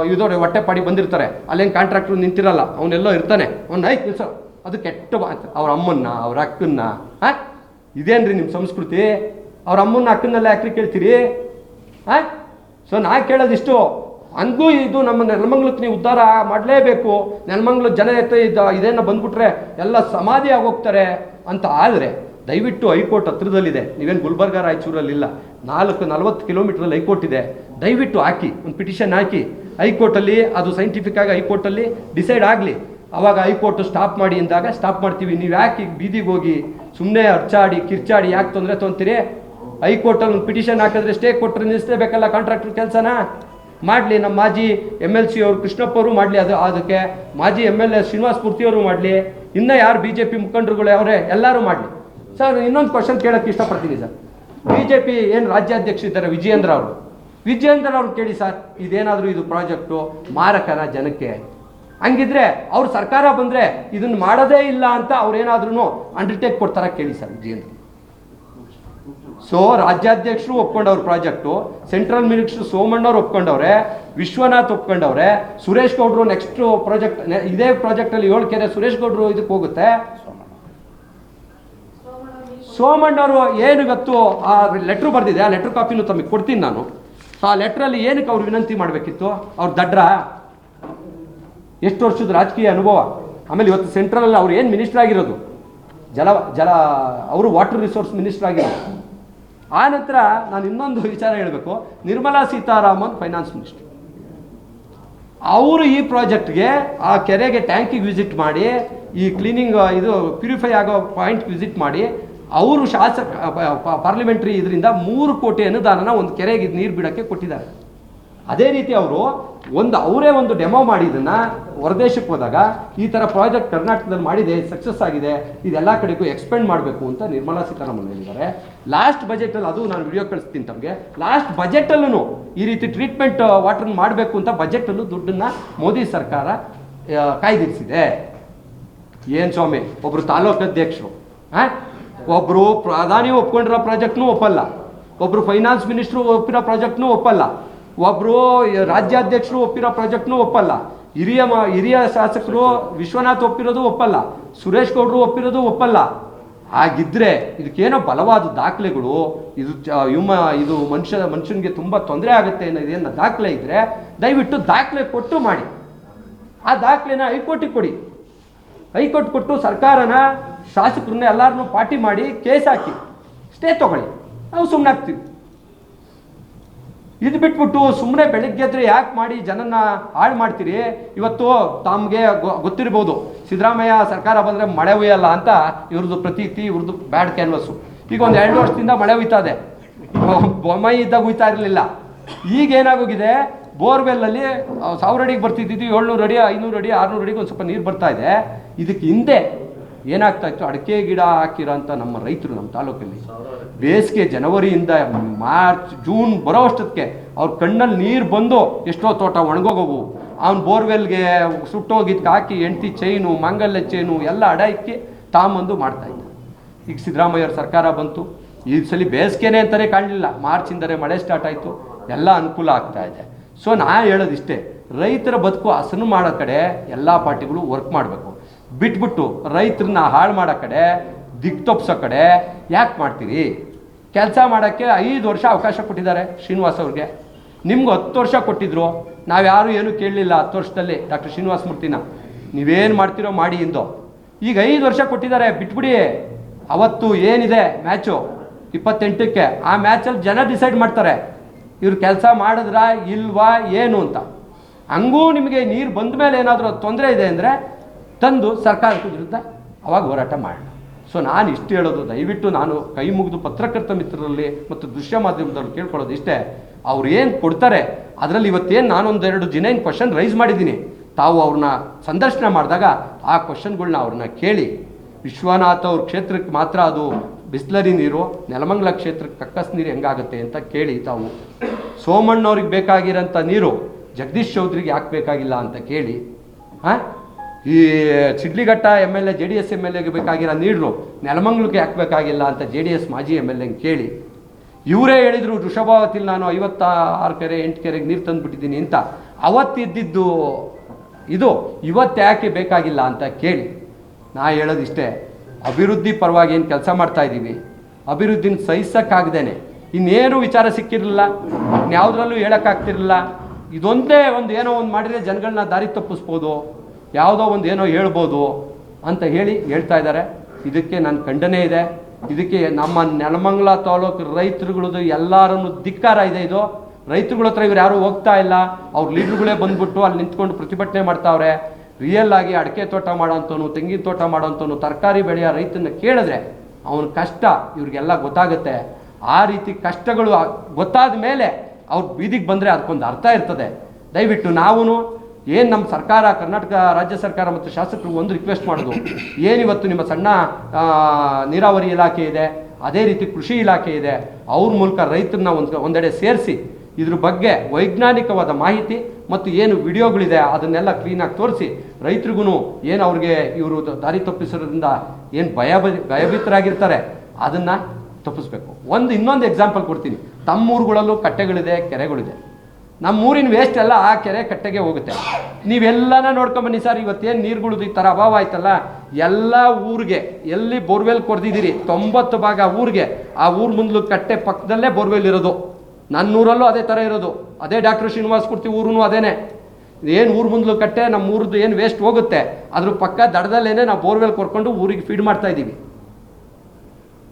ಇದೋಡೆ ಹೊಟ್ಟೆ ಪಾಡಿ ಬಂದಿರ್ತಾರೆ. ಅಲ್ಲೇನು ಕಾಂಟ್ರಾಕ್ಟ್ರು ನಿಂತಿರಲ್ಲ ಅವನೆಲ್ಲೋ ಇರ್ತಾನೆ. ಅವ್ನು ಐ ಕೆಲಸ. ಅದು ಕೆಟ್ಟ ಅವ್ರ ಅಮ್ಮನ್ನ, ಅವ್ರ ಅಕ್ಕನ್ನ ಹಾಂ ಇದೇನ್ರಿ ನಿಮ್ಮ ಸಂಸ್ಕೃತಿ? ಅವ್ರ ಅಮ್ಮನ ಅಕ್ಕನಲ್ಲೇ ಯಾಕ್ರಿ ಕೇಳ್ತೀರಿ? ಹಾಂ ಸೊ ನಾ ಕೇಳೋದಿಷ್ಟು, ಹಂಗೂ ಇದು ನಮ್ಮ ನೆಲಮಂಗ್ಲಕ್ಕೆ ನೀವು ಉದ್ಧಾರ ಮಾಡಲೇಬೇಕು. ನೆಲಮಂಗ್ಲ ಜನ ಎತ್ತ ಇದ್ದ, ಇದೇನ ಬಂದ್ಬಿಟ್ರೆ ಎಲ್ಲ ಸಮಾಧಿ ಆಗೋಗ್ತಾರೆ ಅಂತ ಆದರೆ, ದಯವಿಟ್ಟು ಹೈಕೋರ್ಟ್ ಹತ್ರದಲ್ಲಿದೆ. ನೀವೇನು ಗುಲ್ಬರ್ಗ ರಾಯಚೂರಲ್ಲಿಲ್ಲ ನಾಲ್ಕು ನಲ್ವತ್ತು ಕಿಲೋಮೀಟ್ರಲ್ಲಿ ಹೈಕೋರ್ಟ್ ಇದೆ. ದಯವಿಟ್ಟು ಹಾಕಿ, ಒಂದು ಪಿಟಿಷನ್ ಹಾಕಿ. ಹೈಕೋರ್ಟಲ್ಲಿ, ಅದು ಸೈಂಟಿಫಿಕ್ ಆಗಿ ಹೈಕೋರ್ಟಲ್ಲಿ ಡಿಸೈಡ್ ಆಗಲಿ. ಅವಾಗ ಹೈಕೋರ್ಟ್ ಸ್ಟಾಪ್ ಮಾಡಿ ಅಂದಾಗ ಸ್ಟಾಪ್ ಮಾಡ್ತೀವಿ. ನೀವು ಯಾಕೆ ಬೀದಿಗೆ ಹೋಗಿ ಸುಮ್ಮನೆ ಅರ್ಚಾಡಿ, ಕಿರ್ಚಾಡಿ, ಯಾಕೆ ತೊಂದರೆ ತೊಂತೀರಿ? ಹೈಕೋರ್ಟಲ್ಲಿ ಒಂದು ಪಿಟಿಷನ್ ಹಾಕಿದ್ರೆ ಸ್ಟೇ ಕೊಟ್ಟರೆ ನಿಲ್ಲಿಸಲೇಬೇಕಲ್ಲ ಕಾಂಟ್ರಾಕ್ಟರ್ ಕೆಲಸನ? ಮಾಡಲಿ, ನಮ್ಮ ಮಾಜಿ ಎಂ ಎಲ್ ಸಿ ಅವರು ಕೃಷ್ಣಪ್ಪ ಅವರು ಮಾಡಲಿ ಅದು ಅದಕ್ಕೆ ಮಾಜಿ M L A Srinivasa Murthy ಅವರು ಮಾಡಲಿ. ಇನ್ನೂ ಯಾರು ಬಿ ಜೆ ಪಿ ಮುಖಂಡರುಗಳು ಅವರೇ, ಎಲ್ಲರೂ ಮಾಡಲಿ. ಸರ್, ಇನ್ನೊಂದು ಕ್ವಶನ್ ಕೇಳೋಕ್ಕೆ ಇಷ್ಟಪಡ್ತೀನಿ ಸರ್. ಬಿ ಜೆ ಪಿ ಏನು ರಾಜ್ಯಾಧ್ಯಕ್ಷ ಇದ್ದಾರೆ? ವಿಜಯೇಂದ್ರ ಅವರು. ವಿಜಯೇಂದ್ರ ಅವ್ರು ಕೇಳಿ ಸರ್, ಇದೇನಾದರೂ ಇದು ಪ್ರಾಜೆಕ್ಟು, ಮಾರಕನ ಜನಕ್ಕೆ. ಹಂಗಿದ್ರೆ ಅವ್ರು ಸರ್ಕಾರ ಬಂದರೆ ಇದನ್ನು ಮಾಡೋದೇ ಇಲ್ಲ ಅಂತ ಅವ್ರೇನಾದ್ರೂ ಅಂಡರ್ಟೇಕ್ ಕೊಡ್ತಾರ ಕೇಳಿ ಸರ್ ವಿಜಯೇಂದ್ರ. ಸೊ ರಾಜ್ಯಾಧ್ಯಕ್ಷರು ಒಪ್ಕೊಂಡವ್ರ ಪ್ರಾಜೆಕ್ಟು, ಸೆಂಟ್ರಲ್ ಮಿನಿಸ್ಟರ್ ಸೋಮಣ್ಣವ್ರು ಒಪ್ಕೊಂಡವ್ರೆ, ವಿಶ್ವನಾಥ್ ಒಪ್ಕೊಂಡವ್ರೆ, ಸುರೇಶ್ ಗೌಡ್ರು ನೆಕ್ಸ್ಟ್ ಪ್ರಾಜೆಕ್ಟ್ ಇದೇ ಪ್ರಾಜೆಕ್ಟಲ್ಲಿ ಏಳು ಕೆರೆ ಸುರೇಶ್ ಗೌಡ್ರು ಇದಕ್ಕೆ ಹೋಗುತ್ತೆ. ಸೋಮಣ್ಣವರು ಏನು ಗೊತ್ತು, ಆ ಲೆಟ್ರ್ ಬರೆದಿದೆ, ಆ ಲೆಟ್ರ್ ಕಾಪಿನೂ ತಮಗೆ ಕೊಡ್ತೀನಿ ನಾನು. ಸೊ ಆ ಲೆಟ್ರಲ್ಲಿ ಏನಕ್ಕೆ ಅವ್ರು ವಿನಂತಿ ಮಾಡಬೇಕಿತ್ತು? ಅವ್ರು ದಡ್ರ? ಎಷ್ಟು ವರ್ಷದ ರಾಜಕೀಯ ಅನುಭವ? ಆಮೇಲೆ ಇವತ್ತು ಸೆಂಟ್ರಲ್ ಅವ್ರು ಏನು ಮಿನಿಸ್ಟರ್ ಆಗಿರೋದು? ಜಲ ಜಲ, ಅವರು ವಾಟರ್ ರಿಸೋರ್ಸ್ ಮಿನಿಸ್ಟರ್ ಆಗಿರೋದು. ಆ ನಂತರ ನಾನು ಇನ್ನೊಂದು ವಿಚಾರ ಹೇಳಬೇಕು. ನಿರ್ಮಲಾ ಸೀತಾರಾಮನ್ ಫೈನಾನ್ಸ್ ಮಿನಿಸ್ಟರ್ ಅವರು ಈ ಪ್ರಾಜೆಕ್ಟ್ಗೆ ಆ ಕೆರೆಗೆ ಟ್ಯಾಂಕಿಗೆ ವಿಸಿಟ್ ಮಾಡಿ, ಈ ಕ್ಲೀನಿಂಗ್ ಇದು ಪ್ಯೂರಿಫೈ ಆಗೋ ಪಾಯಿಂಟ್ ವಿಸಿಟ್ ಮಾಡಿ, ಅವರು ಶಾಸಕ ಪಾರ್ಲಿಮೆಂಟ್ರಿ ಇದರಿಂದ ಮೂರು ಕೋಟಿ ಅನುದಾನನ ಒಂದು ಕೆರೆಗೆ ನೀರು ಬಿಡೋಕ್ಕೆ ಕೊಟ್ಟಿದ್ದಾರೆ. ಅದೇ ರೀತಿ ಅವರು ಒಂದು ಅವರೇ ಒಂದು ಡೆಮೋ ಮಾಡಿದ್ದನ್ನು ಹೊರದೇಶಕ್ಕೆ ಹೋದಾಗ ಈ ಥರ ಪ್ರಾಜೆಕ್ಟ್ ಕರ್ನಾಟಕದಲ್ಲಿ ಮಾಡಿದೆ ಸಕ್ಸಸ್ ಆಗಿದೆ, ಇದೆಲ್ಲ ಕಡೆಗೂ ಎಕ್ಸ್ಪೆಂಡ್ ಮಾಡಬೇಕು ಅಂತ ನಿರ್ಮಲಾ ಸೀತಾರಾಮನ್ ಹೇಳಿದ್ದಾರೆ. ಲಾಸ್ಟ್ ಬಜೆಟಲ್ಲಿ ಅದು ನಾನು ವಿಡಿಯೋ ಕಳಿಸ್ತೀನಿ ತಮಗೆ. ಲಾಸ್ಟ್ ಬಜೆಟಲ್ಲೂ ಈ ರೀತಿ ಟ್ರೀಟ್ಮೆಂಟ್ ವಾಟರ್ನ ಮಾಡಬೇಕು ಅಂತ ಬಜೆಟಲ್ಲೂ ದುಡ್ಡನ್ನು ಮೋದಿ ಸರ್ಕಾರ ಕಾಯ್ದಿರಿಸಿದೆ. ಏನು ಸ್ವಾಮಿ ಒಬ್ಬರು ತಾಲೂಕು ಅಧ್ಯಕ್ಷರು ಹಾಂ ಒಬ್ಬರು ಪ್ರಧಾನಿ ಒಪ್ಕೊಂಡಿರೋ ಪ್ರಾಜೆಕ್ಟ್ನೂ ಒಪ್ಪಲ್ಲ. ಒಬ್ಬರು ಫೈನಾನ್ಸ್ ಮಿನಿಸ್ಟ್ರು ಒಪ್ಪಿರೋ ಪ್ರಾಜೆಕ್ಟ್ನೂ ಒಪ್ಪಲ್ಲ. ಒಬ್ರು ರಾಜ್ಯಾಧ್ಯಕ್ಷರು ಒಪ್ಪಿರೋ ಪ್ರಾಜೆಕ್ಟ್ನು ಒಪ್ಪಲ್ಲ. ಹಿರಿಯ ಮ- ಹಿರಿಯ ಶಾಸಕರು ವಿಶ್ವನಾಥ್ ಒಪ್ಪಿರೋದು ಒಪ್ಪಲ್ಲ. ಸುರೇಶ್ ಗೌಡರು ಒಪ್ಪಿರೋದು ಒಪ್ಪಲ್ಲ. ಹಾಗಿದ್ರೆ ಇದಕ್ಕೇನೋ ಬಲವಾದ ದಾಖಲೆಗಳು, ಇದು ಹ್ಯೂಮ ಇದು ಮನುಷ್ಯ, ಮನುಷ್ಯನಿಗೆ ತುಂಬ ತೊಂದರೆ ಆಗುತ್ತೆ ಅನ್ನೋದೇನು ದಾಖಲೆ ಇದ್ರೆ ದಯವಿಟ್ಟು ದಾಖಲೆ ಕೊಟ್ಟು ಮಾಡಿ. ಆ ದಾಖಲೆನ ಹೈಕೋರ್ಟಿಗೆ ಕೊಡಿ. ಹೈಕೋರ್ಟ್ ಕೊಟ್ಟು ಸರ್ಕಾರನ ಶಾಸಕರನ್ನ ಎಲ್ಲರನ್ನೂ ಪಾರ್ಟಿ ಮಾಡಿ ಕೇಸ್ ಹಾಕಿ. ಸ್ಟೇ ತಗೊಳ್ಳಿ. ನಾವು ಸುಮ್ಮನೆ ಆಗ್ತೀವಿ ಇದು ಬಿಟ್ಬಿಟ್ಟು ಸುಮ್ಮನೆ ಬೆಳಗ್ಗೆ ಎದ್ರೆ ಯಾಕೆ ಮಾಡಿ ಜನನ ಹಾಳು ಮಾಡ್ತೀರಿ? ಇವತ್ತು ತಮಗೆ ಗೊತ್ತಿರ್ಬೋದು. ಸಿದ್ದರಾಮಯ್ಯ ಸರ್ಕಾರ ಬಂದರೆ ಮಳೆ ಹುಯ್ಯಲ್ಲ ಅಂತ ಇವ್ರದ್ದು ಪ್ರತೀತಿ ಇವ್ರದ್ದು ಬ್ಯಾಡ್ ಕ್ಯಾನ್ವಸ್ಸು ಈಗ ಒಂದು ಎರಡು ವರ್ಷದಿಂದ ಮಳೆ ಹುಯ್ತಾ ಇದೆ ಬೊಮ್ಮಾಯಿ ಇದ್ದಾಗ ಹುಯ್ತಾ ಇರಲಿಲ್ಲ. ಈಗ ಏನಾಗೋಗಿದೆ? ಬೋರ್ವೆಲ್ಲಲ್ಲಿ ಸಾವಿರ ಅಡಿಗೆ ಬರ್ತಿದ್ದು ಏಳ್ನೂರು ಅಡಿ, ಐನೂರು ಅಡಿ, ಆರುನೂರು ಅಡಿಗೆ ಒಂದು ಸ್ವಲ್ಪ ನೀರು ಬರ್ತಾ ಇದೆ. ಇದಕ್ಕೆ ಹಿಂದೆ ಏನಾಗ್ತಾ ಇತ್ತು? ಅಡಿಕೆ ಗಿಡ ಹಾಕಿರೋಂಥ ನಮ್ಮ ರೈತರು ನಮ್ಮ ತಾಲೂಕಲ್ಲಿ. ಬೇಸಿಗೆ ಜನವರಿಯಿಂದ ಮಾರ್ಚ್, ಜೂನ್ ಬರೋ ಅಷ್ಟೊತ್ತಿಗೆ ಅವ್ರ ಕಣ್ಣಲ್ಲಿ ನೀರು ಬಂದು ಎಷ್ಟೋ ತೋಟ ಒಣಗೋಗೋವು. ಅವ್ನು ಬೋರ್ವೆಲ್ಗೆ ಸುಟ್ಟೋಗಿದ್ಕೆ ಹಾಕಿ ಎಂಟಿ ಚೈನು, ಮಂಗಲ್ಯ ಚೈನು ಎಲ್ಲ ಅಡ ಇಕ್ಕಿ ತಾಂಬಂದು ಮಾಡ್ತಾ ಇದ್ದ. ಈಗ ಸಿದ್ದರಾಮಯ್ಯವ್ರ ಸರ್ಕಾರ ಬಂತು. ಈ ಸಲ ಬೇಸಿಗೆನೆ ಅಂತಲೇ ಕಾಣಲಿಲ್ಲ. ಮಾರ್ಚಿಂದರೆ ಮಳೆ ಸ್ಟಾರ್ಟ್ ಆಯಿತು. ಎಲ್ಲ ಅನುಕೂಲ ಆಗ್ತಾ ಇದೆ. ಸೊ ನಾ ಹೇಳೋದಿಷ್ಟೇ, ರೈತರ ಬದುಕು ಹಸನು ಮಾಡೋ ಕಡೆ ಎಲ್ಲ ಪಾರ್ಟಿಗಳು ವರ್ಕ್ ಮಾಡಬೇಕು. ಬಿಟ್ಬಿಟ್ಟು ರೈತರನ್ನ ಹಾಳು ಮಾಡೋ ಕಡೆ ದಿಕ್ ತಪ್ಸೋ ಕಡೆ ಯಾಕೆ ಮಾಡ್ತೀರಿ? ಕೆಲಸ ಮಾಡೋಕ್ಕೆ ಐದು ವರ್ಷ ಅವಕಾಶ ಕೊಟ್ಟಿದ್ದಾರೆ ಶ್ರೀನಿವಾಸ್ ಅವ್ರಿಗೆ. ನಿಮ್ಗೆ ಹತ್ತು ವರ್ಷ ಕೊಟ್ಟಿದ್ರು. ನಾವು ಯಾರೂ ಏನೂ ಕೇಳಲಿಲ್ಲ ಹತ್ತು ವರ್ಷದಲ್ಲಿ. ಡಾಕ್ಟರ್ ಶ್ರೀನಿವಾಸ ಮೂರ್ತಿನ. ನೀವೇನು ಮಾಡ್ತೀರೋ ಮಾಡಿ ಇಂದು. ಈಗ ಐದು ವರ್ಷ ಕೊಟ್ಟಿದ್ದಾರೆ, ಬಿಟ್ಬಿಡಿ. ಅವತ್ತು ಏನಿದೆ ಮ್ಯಾಚು? ಇಪ್ಪತ್ತೆಂಟಕ್ಕೆ. ಆ ಮ್ಯಾಚಲ್ಲಿ ಜನ ಡಿಸೈಡ್ ಮಾಡ್ತಾರೆ, ಇವ್ರು ಕೆಲಸ ಮಾಡಿದ್ರ ಇಲ್ವಾ, ಏನು ಅಂತ. ಹಂಗೂ ನಿಮಗೆ ನೀರು ಬಂದ ಮೇಲೆ ಏನಾದರೂ ತೊಂದರೆ ಇದೆ ಅಂದರೆ ತಂದು ಸರ್ಕಾರಕ್ಕೆ ವಿರುದ್ಧ ಅವಾಗ ಹೋರಾಟ ಮಾಡೋಣ. ಸೊ ನಾನು ಇಷ್ಟು ಹೇಳೋದು, ದಯವಿಟ್ಟು ನಾನು ಕೈ ಮುಗಿದು ಪತ್ರಕರ್ತ ಮಿತ್ರರಲ್ಲಿ ಮತ್ತು ದೃಶ್ಯ ಮಾಧ್ಯಮದಲ್ಲಿ ಕೇಳ್ಕೊಳ್ಳೋದು ಇಷ್ಟೇ. ಅವ್ರು ಏನು ಕೊಡ್ತಾರೆ, ಅದರಲ್ಲಿ ಇವತ್ತೇನು ನಾನೊಂದೆರಡು ಜಿನೈನ್ ಕ್ವಶನ್ ರೈಸ್ ಮಾಡಿದ್ದೀನಿ. ತಾವು ಅವ್ರನ್ನ ಸಂದರ್ಶನ ಮಾಡಿದಾಗ ಆ ಕ್ವಶನ್ಗಳನ್ನ ಅವ್ರನ್ನ ಕೇಳಿ. ವಿಶ್ವನಾಥ್ ಅವ್ರ ಕ್ಷೇತ್ರಕ್ಕೆ ಮಾತ್ರ ಅದು ಬಿಸ್ಲರಿ ನೀರು, ನೆಲಮಂಗಲ ಕ್ಷೇತ್ರಕ್ಕೆ ಕಕ್ಕಸ್ ನೀರು ಹೆಂಗಾಗುತ್ತೆ ಅಂತ ಕೇಳಿ ತಾವು. ಸೋಮಣ್ಣವ್ರಿಗೆ ಬೇಕಾಗಿರೋಂಥ ನೀರು, ಜಗದೀಶ್ ಚೌಧರಿಗೆ ಯಾಕೆ ಬೇಕಾಗಿಲ್ಲ ಅಂತ ಕೇಳಿ. ಹಾಂ? ಈ Chidlaghatta M L A, J D S M L ಎಗೆ ಬೇಕಾಗಿರೋ ನೀರು ನೆಲಮಂಗ್ಲಕ್ಕೆ ಯಾಕೆ ಬೇಕಾಗಿಲ್ಲ ಅಂತ ಜೆ ಡಿ ಎಸ್ ಮಾಜಿ ಎಂ ಎಲ್ ಎ ಕೇಳಿ. ಇವರೇ ಹೇಳಿದರು ವೃಷಭಾವತಿಲಿ ನಾನು ಐವತ್ತ ಆರು ಕೆರೆ, ಎಂಟು ಕೆರೆಗೆ ನೀರು ತಂದುಬಿಟ್ಟಿದ್ದೀನಿ ಅಂತ. ಅವತ್ತಿದ್ದಿದ್ದು ಇದು, ಇವತ್ತು ಯಾಕೆ ಬೇಕಾಗಿಲ್ಲ ಅಂತ ಕೇಳಿ. ನಾ ಹೇಳೋದಿಷ್ಟೇ, ಅಭಿವೃದ್ಧಿ ಪರವಾಗಿ ಏನು ಕೆಲಸ ಮಾಡ್ತಾ ಇದ್ದೀವಿ? ಅಭಿವೃದ್ಧಿನ ಸಹಿಸೋಕ್ಕಾಗ್ದೇನೆ. ಇನ್ನೇನು ವಿಚಾರ ಸಿಕ್ಕಿರಲಿಲ್ಲ ಯಾವುದ್ರಲ್ಲೂ ಹೇಳೋಕ್ಕಾಗ್ತಿರಲಿಲ್ಲ. ಇದೊಂದೇ ಒಂದು ಏನೋ ಒಂದು ಮಾಡಿದರೆ ಜನಗಳನ್ನ ದಾರಿ ತಪ್ಪಿಸ್ಬೋದು. ಯಾವುದೋ ಒಂದು ಏನೋ ಹೇಳ್ಬೋದು ಅಂತ ಹೇಳಿ ಹೇಳ್ತಾ ಇದ್ದಾರೆ. ಇದಕ್ಕೆ ನನ್ನ ಖಂಡನೆ ಇದೆ. ಇದಕ್ಕೆ ನಮ್ಮ ನೆಲಮಂಗಲ ತಾಲೂಕು ರೈತರುಗಳದು ಎಲ್ಲರನ್ನು ಧಿಕ್ಕಾರ ಇದೆ ಇದು. ರೈತರುಗಳ ಹತ್ರ ಇವ್ರು ಯಾರೂ ಹೋಗ್ತಾ ಇಲ್ಲ. ಅವ್ರ ಲೀಡ್ರುಗಳೇ ಬಂದ್ಬಿಟ್ಟು ಅಲ್ಲಿ ನಿಂತ್ಕೊಂಡು ಪ್ರತಿಭಟನೆ ಮಾಡ್ತಾವ್ರೆ. ರಿಯಲ್ ಆಗಿ ಅಡಿಕೆ ತೋಟ ಮಾಡೋಂಥವ್ನು ತೆಂಗಿನ ತೋಟ ಮಾಡೋಂಥವ್ನು ತರಕಾರಿ ಬೆಳೆಯ ರೈತನ ಕೇಳಿದ್ರೆ ಅವನ ಕಷ್ಟ ಇವ್ರಿಗೆಲ್ಲ ಗೊತ್ತಾಗುತ್ತೆ. ಆ ರೀತಿ ಕಷ್ಟಗಳು ಗೊತ್ತಾದ ಮೇಲೆ ಅವ್ರು ಬೀದಿಗೆ ಬಂದರೆ ಅದಕ್ಕೊಂದು ಅರ್ಥ ಇರ್ತದೆ. ದಯವಿಟ್ಟು ನಾವು ಏನು ನಮ್ಮ ಸರ್ಕಾರ, ಕರ್ನಾಟಕ ರಾಜ್ಯ ಸರ್ಕಾರ ಮತ್ತು ಶಾಸಕರು ಒಂದು ರಿಕ್ವೆಸ್ಟ್ ಮಾಡೋದು? ಏನಿವತ್ತು ನಿಮ್ಮ ಸಣ್ಣ ನೀರಾವರಿ ಇಲಾಖೆ ಇದೆ, ಅದೇ ರೀತಿ ಕೃಷಿ ಇಲಾಖೆ ಇದೆ, ಅವ್ರ ಮೂಲಕ ರೈತರನ್ನ ಒಂದು, ಒಂದೆಡೆ ಸೇರಿಸಿ, ಇದ್ರ ಬಗ್ಗೆ ವೈಜ್ಞಾನಿಕವಾದ ಮಾಹಿತಿ ಮತ್ತು ಏನು ವಿಡಿಯೋಗಳಿದೆ, ಅದನ್ನೆಲ್ಲ ಕ್ಲೀನಾಗಿ ತೋರಿಸಿ ರೈತರಿಗೂ ಏನು ಅವ್ರಿಗೆ ಇವರು ದಾರಿ ತಪ್ಪಿಸೋದ್ರಿಂದ ಏನು ಭಯ ಭಯಭೀತರಾಗಿರ್ತಾರೆ, ಅದನ್ನು ತಪ್ಪಿಸ್ಬೇಕು. ಒಂದು ಇನ್ನೊಂದು ಎಕ್ಸಾಂಪಲ್ ಕೊಡ್ತೀನಿ. ತಮ್ಮೂರುಗಳಲ್ಲೂ ಕಟ್ಟೆಗಳಿದೆ, ಕೆರೆಗಳಿದೆ. ನಮ್ಮ ಊರಿನ ವೇಸ್ಟ್ ಎಲ್ಲ ಆ ಕೆರೆ ಕಟ್ಟೆಗೆ ಹೋಗುತ್ತೆ. ನೀವೆಲ್ಲನ ನೋಡ್ಕೊಂಬನ್ನಿ ಸರ್, ಇವತ್ತೇನು ನೀರುಗಳದ್ದು ಈ ಥರ ಅಭಾವ ಆಯ್ತಲ್ಲ? ಎಲ್ಲ ಊರಿಗೆ, ಎಲ್ಲಿ ಬೋರ್ವೆಲ್ ಕೊಡ್ದಿದ್ದೀರಿ? ತೊಂಬತ್ತು ಭಾಗ ಊರಿಗೆ, ಆ ಊರು ಮುಂದ್ಲು ಕಟ್ಟೆ ಪಕ್ಕದಲ್ಲೇ ಬೋರ್ವೆಲ್ ಇರೋದು. ನನ್ನ ಊರಲ್ಲೂ ಅದೇ ಥರ ಇರೋದು. ಅದೇ ಡಾಕ್ಟರ್ ಶ್ರೀನಿವಾಸ್ ಕುರ್ತಿ ಊರೂ ಅದೇನೆ. ಏನು ಊರು ಮುಂದ್ಲು ಕಟ್ಟೆ ನಮ್ಮ ಊರದ್ದು ಏನು ವೇಸ್ಟ್ ಹೋಗುತ್ತೆ? ಅದ್ರ ಪಕ್ಕ ದಡದಲ್ಲೇನೆ ನಾವು ಬೋರ್ವೆಲ್ ಕೊರ್ಕೊಂಡು ಊರಿಗೆ ಫೀಡ್ ಮಾಡ್ತಾ ಇದ್ದೀವಿ.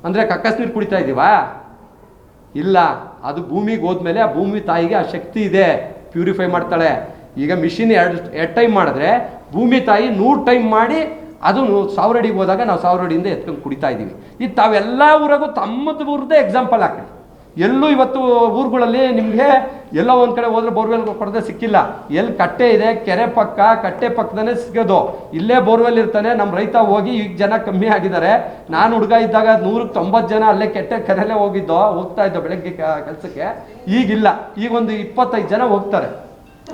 ಅಂದರೆ ಕಕ್ಕಸ್ ನೀರು ಕುಡಿತಾ ಇದ್ದೀವಾ ಇಲ್ಲ. ಅದು ಭೂಮಿಗೆ ಹೋದ್ಮೇಲೆ ಆ ಭೂಮಿ ತಾಯಿಗೆ ಆ ಶಕ್ತಿ ಇದೆ. ಪ್ಯೂರಿಫೈ ಮಾಡ್ತಾಳೆ. ಈಗ ಮಿಷಿನ್ ಎರಡು ಎರಡು ಟೈಮ್ ಮಾಡಿದ್ರೆ ಭೂಮಿ ತಾಯಿ ನೂರು ಟೈಮ್ ಮಾಡಿ ಅದು ಸಾವಿರ ಅಡಿಗೆ ಹೋದಾಗ ನಾವು ಸಾವಿರ ಅಡಿಯಿಂದ ಎತ್ಕೊಂಡು ಕುಡಿತಾ ಇದ್ದೀವಿ. ಇದು ತಾವೆಲ್ಲ ಊರಾಗೂ ತಮ್ಮದು ಊರದೇ ಎಕ್ಸಾಂಪಲ್ ಹಾಕಿ ಎಲ್ಲೂ ಇವತ್ತು ಊರುಗಳಲ್ಲಿ ನಿಮಗೆ ಎಲ್ಲೋ ಒಂದು ಕಡೆ ಹೋದ್ರೆ ಬೋರ್ವೆಲ್ ಕೊಡದೆ ಸಿಕ್ಕಿಲ್ಲ. ಎಲ್ಲಿ ಕಟ್ಟೆ ಇದೆ, ಕೆರೆ ಪಕ್ಕ, ಕಟ್ಟೆ ಪಕ್ಕದಲ್ಲೇ ಸಿಗೋದು. ಇಲ್ಲೇ ಬೋರ್ವೆಲ್ ಇರ್ತಾನೆ ನಮ್ಮ ರೈತ ಹೋಗಿ ಈಗ ಜನ ಕಮ್ಮಿ ಆಗಿದ್ದಾರೆ. ನಾನು ಹುಡುಗ ಇದ್ದಾಗ ನೂರಕ್ಕೆ ತೊಂಬತ್ತು ಜನ ಅಲ್ಲೇ ಕೆಟ್ಟೆ ಕೆರೆಲ್ಲೇ ಹೋಗಿದ್ದೋ, ಹೋಗ್ತಾ ಇದ್ದೋ ಬೆಳಗ್ಗೆ ಕೆಲಸಕ್ಕೆ. ಈಗಿಲ್ಲ, ಈಗ ಒಂದು ಇಪ್ಪತ್ತೈದು ಜನ ಹೋಗ್ತಾರೆ.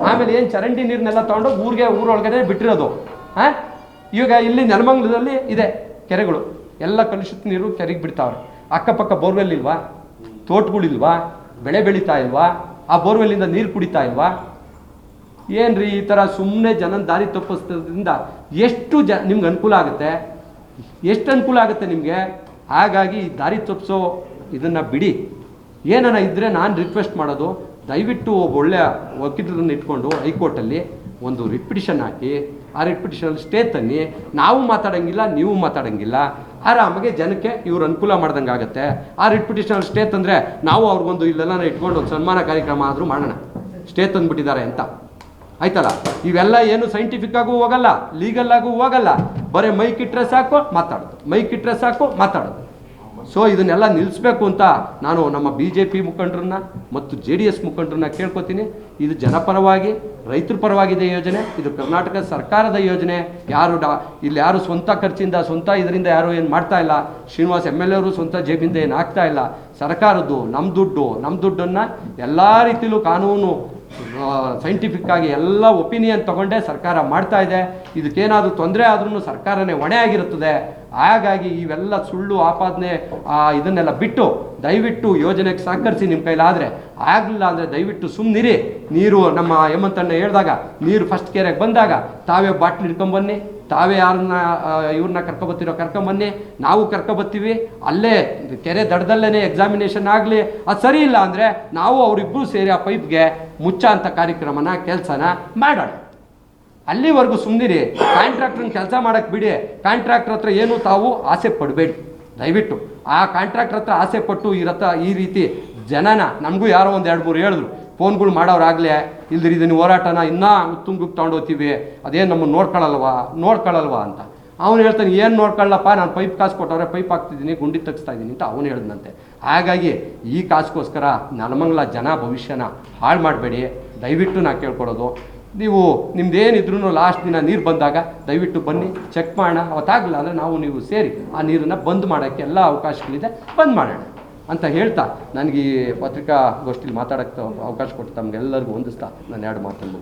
ಆಮೇಲೆ ಏನು ಚರಂಡಿ ನೀರನ್ನೆಲ್ಲ ತೊಗೊಂಡು ಊರಿಗೆ, ಊರೊಳಗಡೆ ಬಿಟ್ಟಿರೋದು. ಹಾಂ? ಈಗ ಇಲ್ಲಿ ನೆಲಮಂಗ್ಲದಲ್ಲಿ ಇದೆ ಕೆರೆಗಳು. ಎಲ್ಲ ಕಲುಷಿತ ನೀರು ಕೆರೆಗೆ ಬಿಡ್ತಾವ್ರೆ. ಅಕ್ಕಪಕ್ಕ ಬೋರ್ವೆಲ್ ಇಲ್ವಾ? ತೋಟಗಳಿಲ್ವಾ? ಬೆಳೆ ಬೆಳೀತಾ ಇಲ್ವಾ? ಆ ಬೋರ್ವೆಲ್ಲಿಂದ ನೀರು ಕುಡಿತಾ ಇಲ್ವಾ? ಏನ್ರಿ ಈ ಥರ ಸುಮ್ಮನೆ ಜನನ ದಾರಿ ತಪ್ಪಿಸೋದ್ರಿಂದ ಎಷ್ಟು ಜ ನಿಮ್ಗೆ ಅನುಕೂಲ ಆಗುತ್ತೆ? ಎಷ್ಟು ಅನುಕೂಲ ಆಗುತ್ತೆ ನಿಮಗೆ? ಹಾಗಾಗಿ ಈ ದಾರಿ ತಪ್ಪಿಸೋ ಇದನ್ನು ಬಿಡಿ. ಏನನ ಇದ್ದರೆ ನಾನು ರಿಕ್ವೆಸ್ಟ್ ಮಾಡೋದು. ದಯವಿಟ್ಟು ಒಬ್ಬ ಒಳ್ಳೆಯ ವಕೀಲರನ್ನು ಇಟ್ಕೊಂಡು ಹೈಕೋರ್ಟಲ್ಲಿ ಒಂದು ರಿಪಿಟಿಷನ್ ಹಾಕಿ, ಆ ರಿಪಿಟಿಷನಲ್ಲಿ ಪಿಟಿಷನಲ್ಲಿ ಸ್ಟೇ ತನ್ನಿ. ನಾವು ಮಾತಾಡೋಂಗಿಲ್ಲ, ನೀವು ಮಾತಾಡೋಂಗಿಲ್ಲ. ಆರಾಮಾಗೆ ಜನಕ್ಕೆ ಇವ್ರು ಅನುಕೂಲ ಮಾಡ್ದಂಗೆ ಆಗುತ್ತೆ. ಆ ರಿಟ್ ಪಿಟಿಷನ್ ಸ್ಟೇ ತಂದರೆ ನಾವು ಅವ್ರಿಗೊಂದು ಇಲ್ಲೆಲ್ಲ ಇಟ್ಕೊಂಡು ಒಂದು ಸನ್ಮಾನ ಕಾರ್ಯಕ್ರಮ ಆದರೂ ಮಾಡೋಣ. ಸ್ಟೇ ತಂದುಬಿಟ್ಟಿದ್ದಾರೆ ಅಂತ. ಆಯ್ತಲ್ಲ? ಇವೆಲ್ಲ ಏನು ಸೈಂಟಿಫಿಕ್ ಆಗು ಹೋಗಲ್ಲ ಲೀಗಲ್ ಆಗು ಹೋಗಲ್ಲ. ಬರೀ ಮೈಕ್ ಇಟ್ಟರೆ ಸಾಕು, ಮಾತಾಡೋದು. ಮೈಕ್ ಇಟ್ಟರೆ ಸಾಕು, ಮಾತಾಡೋದು. ಸೊ ಇದನ್ನೆಲ್ಲ ನಿಲ್ಲಿಸ್ಬೇಕು ಅಂತ ನಾನು ನಮ್ಮ ಬಿ ಜೆ ಪಿ ಮುಖಂಡರನ್ನ ಮತ್ತು ಜೆ ಡಿ ಎಸ್ ಮುಖಂಡರನ್ನ ಕೇಳ್ಕೊತೀನಿ. ಇದು ಜನಪರವಾಗಿ ರೈತರ ಪರವಾಗಿದೆ ಯೋಜನೆ, ಇದು ಕರ್ನಾಟಕ ಸರ್ಕಾರದ ಯೋಜನೆ. ಯಾರು ಡಾ, ಇಲ್ಲಿ ಯಾರು ಸ್ವಂತ ಖರ್ಚಿಂದ, ಸ್ವಂತ ಇದರಿಂದ ಯಾರು ಏನು ಮಾಡ್ತಾ ಇಲ್ಲ. ಶ್ರೀನಿವಾಸ್ ಎಂ ಎಲ್ ಎವರು ಸ್ವಂತ ಜೇಬಿಂದ ಏನು ಆಗ್ತಾ ಇಲ್ಲ. ಸರ್ಕಾರದ್ದು ನಮ್ಮ ದುಡ್ಡು ನಮ್ಮ ದುಡ್ಡನ್ನು ಎಲ್ಲ ರೀತಿಯಲ್ಲೂ ಕಾನೂನು ಸೈಂಟಿಫಿಕ್ ಆಗಿ ಎಲ್ಲ ಒಪಿನಿಯನ್ ತಗೊಂಡೇ ಸರ್ಕಾರ ಮಾಡ್ತಾ ಇದೆ. ಇದಕ್ಕೇನಾದರೂ ತೊಂದರೆ ಆದ್ರೂ ಸರ್ಕಾರನೇ ಹೊಣೆ ಆಗಿರುತ್ತದೆ ಹಾಗಾಗಿ ಇವೆಲ್ಲ ಸುಳ್ಳು ಆಪಾದನೆ ಇದನ್ನೆಲ್ಲ ಬಿಟ್ಟು ದಯವಿಟ್ಟು ಯೋಜನೆಗೆ ಸಹಕರಿಸಿ ನಿಮ್ಮ ಕೈಲಾದರೆ. ಆಗಲಿಲ್ಲ ಅಂದರೆ ದಯವಿಟ್ಟು ಸುಮ್ಮನಿರಿ ನೀರು ನಮ್ಮ ಹೇಮಂತಣ್ಣ ಹೇಳಿದಾಗ, ನೀರು ಫಸ್ಟ್ ಕೆರೆಗೆ ಬಂದಾಗ ತಾವೇ ಬಾಟ್ಲಿ ಹಿಡ್ಕೊಂಬನ್ನಿ ತಾವೇ ಯಾರನ್ನ ಇವ್ರನ್ನ ಕರ್ಕೊಬತ್ತಿರೋ ಕರ್ಕೊಂಬನ್ನಿ ನಾವು ಕರ್ಕೊಬತ್ತೀವಿ ಅಲ್ಲೇ ಕೆರೆ ದಡದಲ್ಲೇ ಎಕ್ಸಾಮಿನೇಷನ್ ಆಗಲಿ. ಅದು ಸರಿ ಇಲ್ಲ ಅಂದರೆ ನಾವು ಅವರಿಬ್ಬರು ಸೇರಿ ಆ ಪೈಪ್ಗೆ ಮುಚ್ಚ ಅಂತ ಕಾರ್ಯಕ್ರಮನ ಕೆಲಸನ ಮಾಡೋಣ. ಅಲ್ಲಿವರೆಗೂ ಸುಮ್ಮನಿರಿ ಕಾಂಟ್ರಾಕ್ಟ್ರನ್ನ ಕೆಲಸ ಮಾಡಕ್ಕೆ ಬಿಡಿ. ಕಾಂಟ್ರಾಕ್ಟ್ರ್ ಹತ್ರ ಏನು ತಾವು ಆಸೆ ಪಡಬೇಡಿ. ದಯವಿಟ್ಟು ಆ ಕಾಂಟ್ರಾಕ್ಟ್ರ್ ಹತ್ರ ಆಸೆ ಪಟ್ಟು ಈ ರಥ ಈ ರೀತಿ ಜನನ ನಮಗೂ ಯಾರೋ ಒಂದು ಎರಡು ಮೂರು ಹೇಳಿದ್ರು. ಫೋನ್ಗಳು ಮಾಡೋರಾಗಲೇ, ಇಲ್ದಿರಿ ಇದನ್ನು ಹೋರಾಟನ ಇನ್ನೂ ಉತ್ತುಂಗಕ್ಕೆ ತೊಗೊಂಡೋಗ್ತೀವಿ. ಅದೇನು ನಮ್ಮನ್ನು ನೋಡ್ಕೊಳ್ಳಲ್ವಾ ನೋಡ್ಕೊಳ್ಳಲ್ವಾ ಅಂತ. ಅವನು ಹೇಳ್ತಾನೆ, ಏನು ನೋಡ್ಕೊಳ್ಳಪ್ಪ ನಾನು ಪೈಪ್ ಕಾಸು ಕೊಟ್ಟವ್ರೆ, ಪೈಪ್ ಹಾಕ್ತಿದ್ದೀನಿ, ಗುಂಡಿ ತೆಗಿಸ್ತಾ ಇದ್ದೀನಿ ಅಂತ ಅವನು ಹೇಳಿದಂತೆ. ಹಾಗಾಗಿ ಈ ಕಾಸಿಗೋಸ್ಕರ ನಲಮಂಗ್ಲ ಜನ ಭವಿಷ್ಯನ ಹಾಳು ಮಾಡಬೇಡಿ. ದಯವಿಟ್ಟು ನಾನು ಕೇಳ್ಕೊಡೋದು. ನೀವು ನಿಮ್ದೇನಿದ್ರು ಲಾಸ್ಟ್ ದಿನ ನೀರು ಬಂದಾಗ ದಯವಿಟ್ಟು ಬನ್ನಿ ಚೆಕ್ ಮಾಡೋಣ. ಅವತ್ತಾಗಲಿಲ್ಲ ಅಂದರೆ ನಾವು ನೀವು ಸೇರಿ ಆ ನೀರನ್ನು ಬಂದ್ ಮಾಡೋಕ್ಕೆ ಎಲ್ಲ ಅವಕಾಶಗಳಿದೆ, ಬಂದ್ ಮಾಡೋಣ ಅಂತ ಹೇಳ್ತಾ ನನಗೆ ಈ ಪತ್ರಿಕಾಗೋಷ್ಠಿಲಿ ಮಾತಾಡೋಕ್ಕೆ ಅವಕಾಶ ಕೊಟ್ಟು ತಮಗೆಲ್ಲರಿಗೂ ಹೊಂದಿಸ್ತಾ ನಾನು ಎರಡು ಮಾತನ್ನು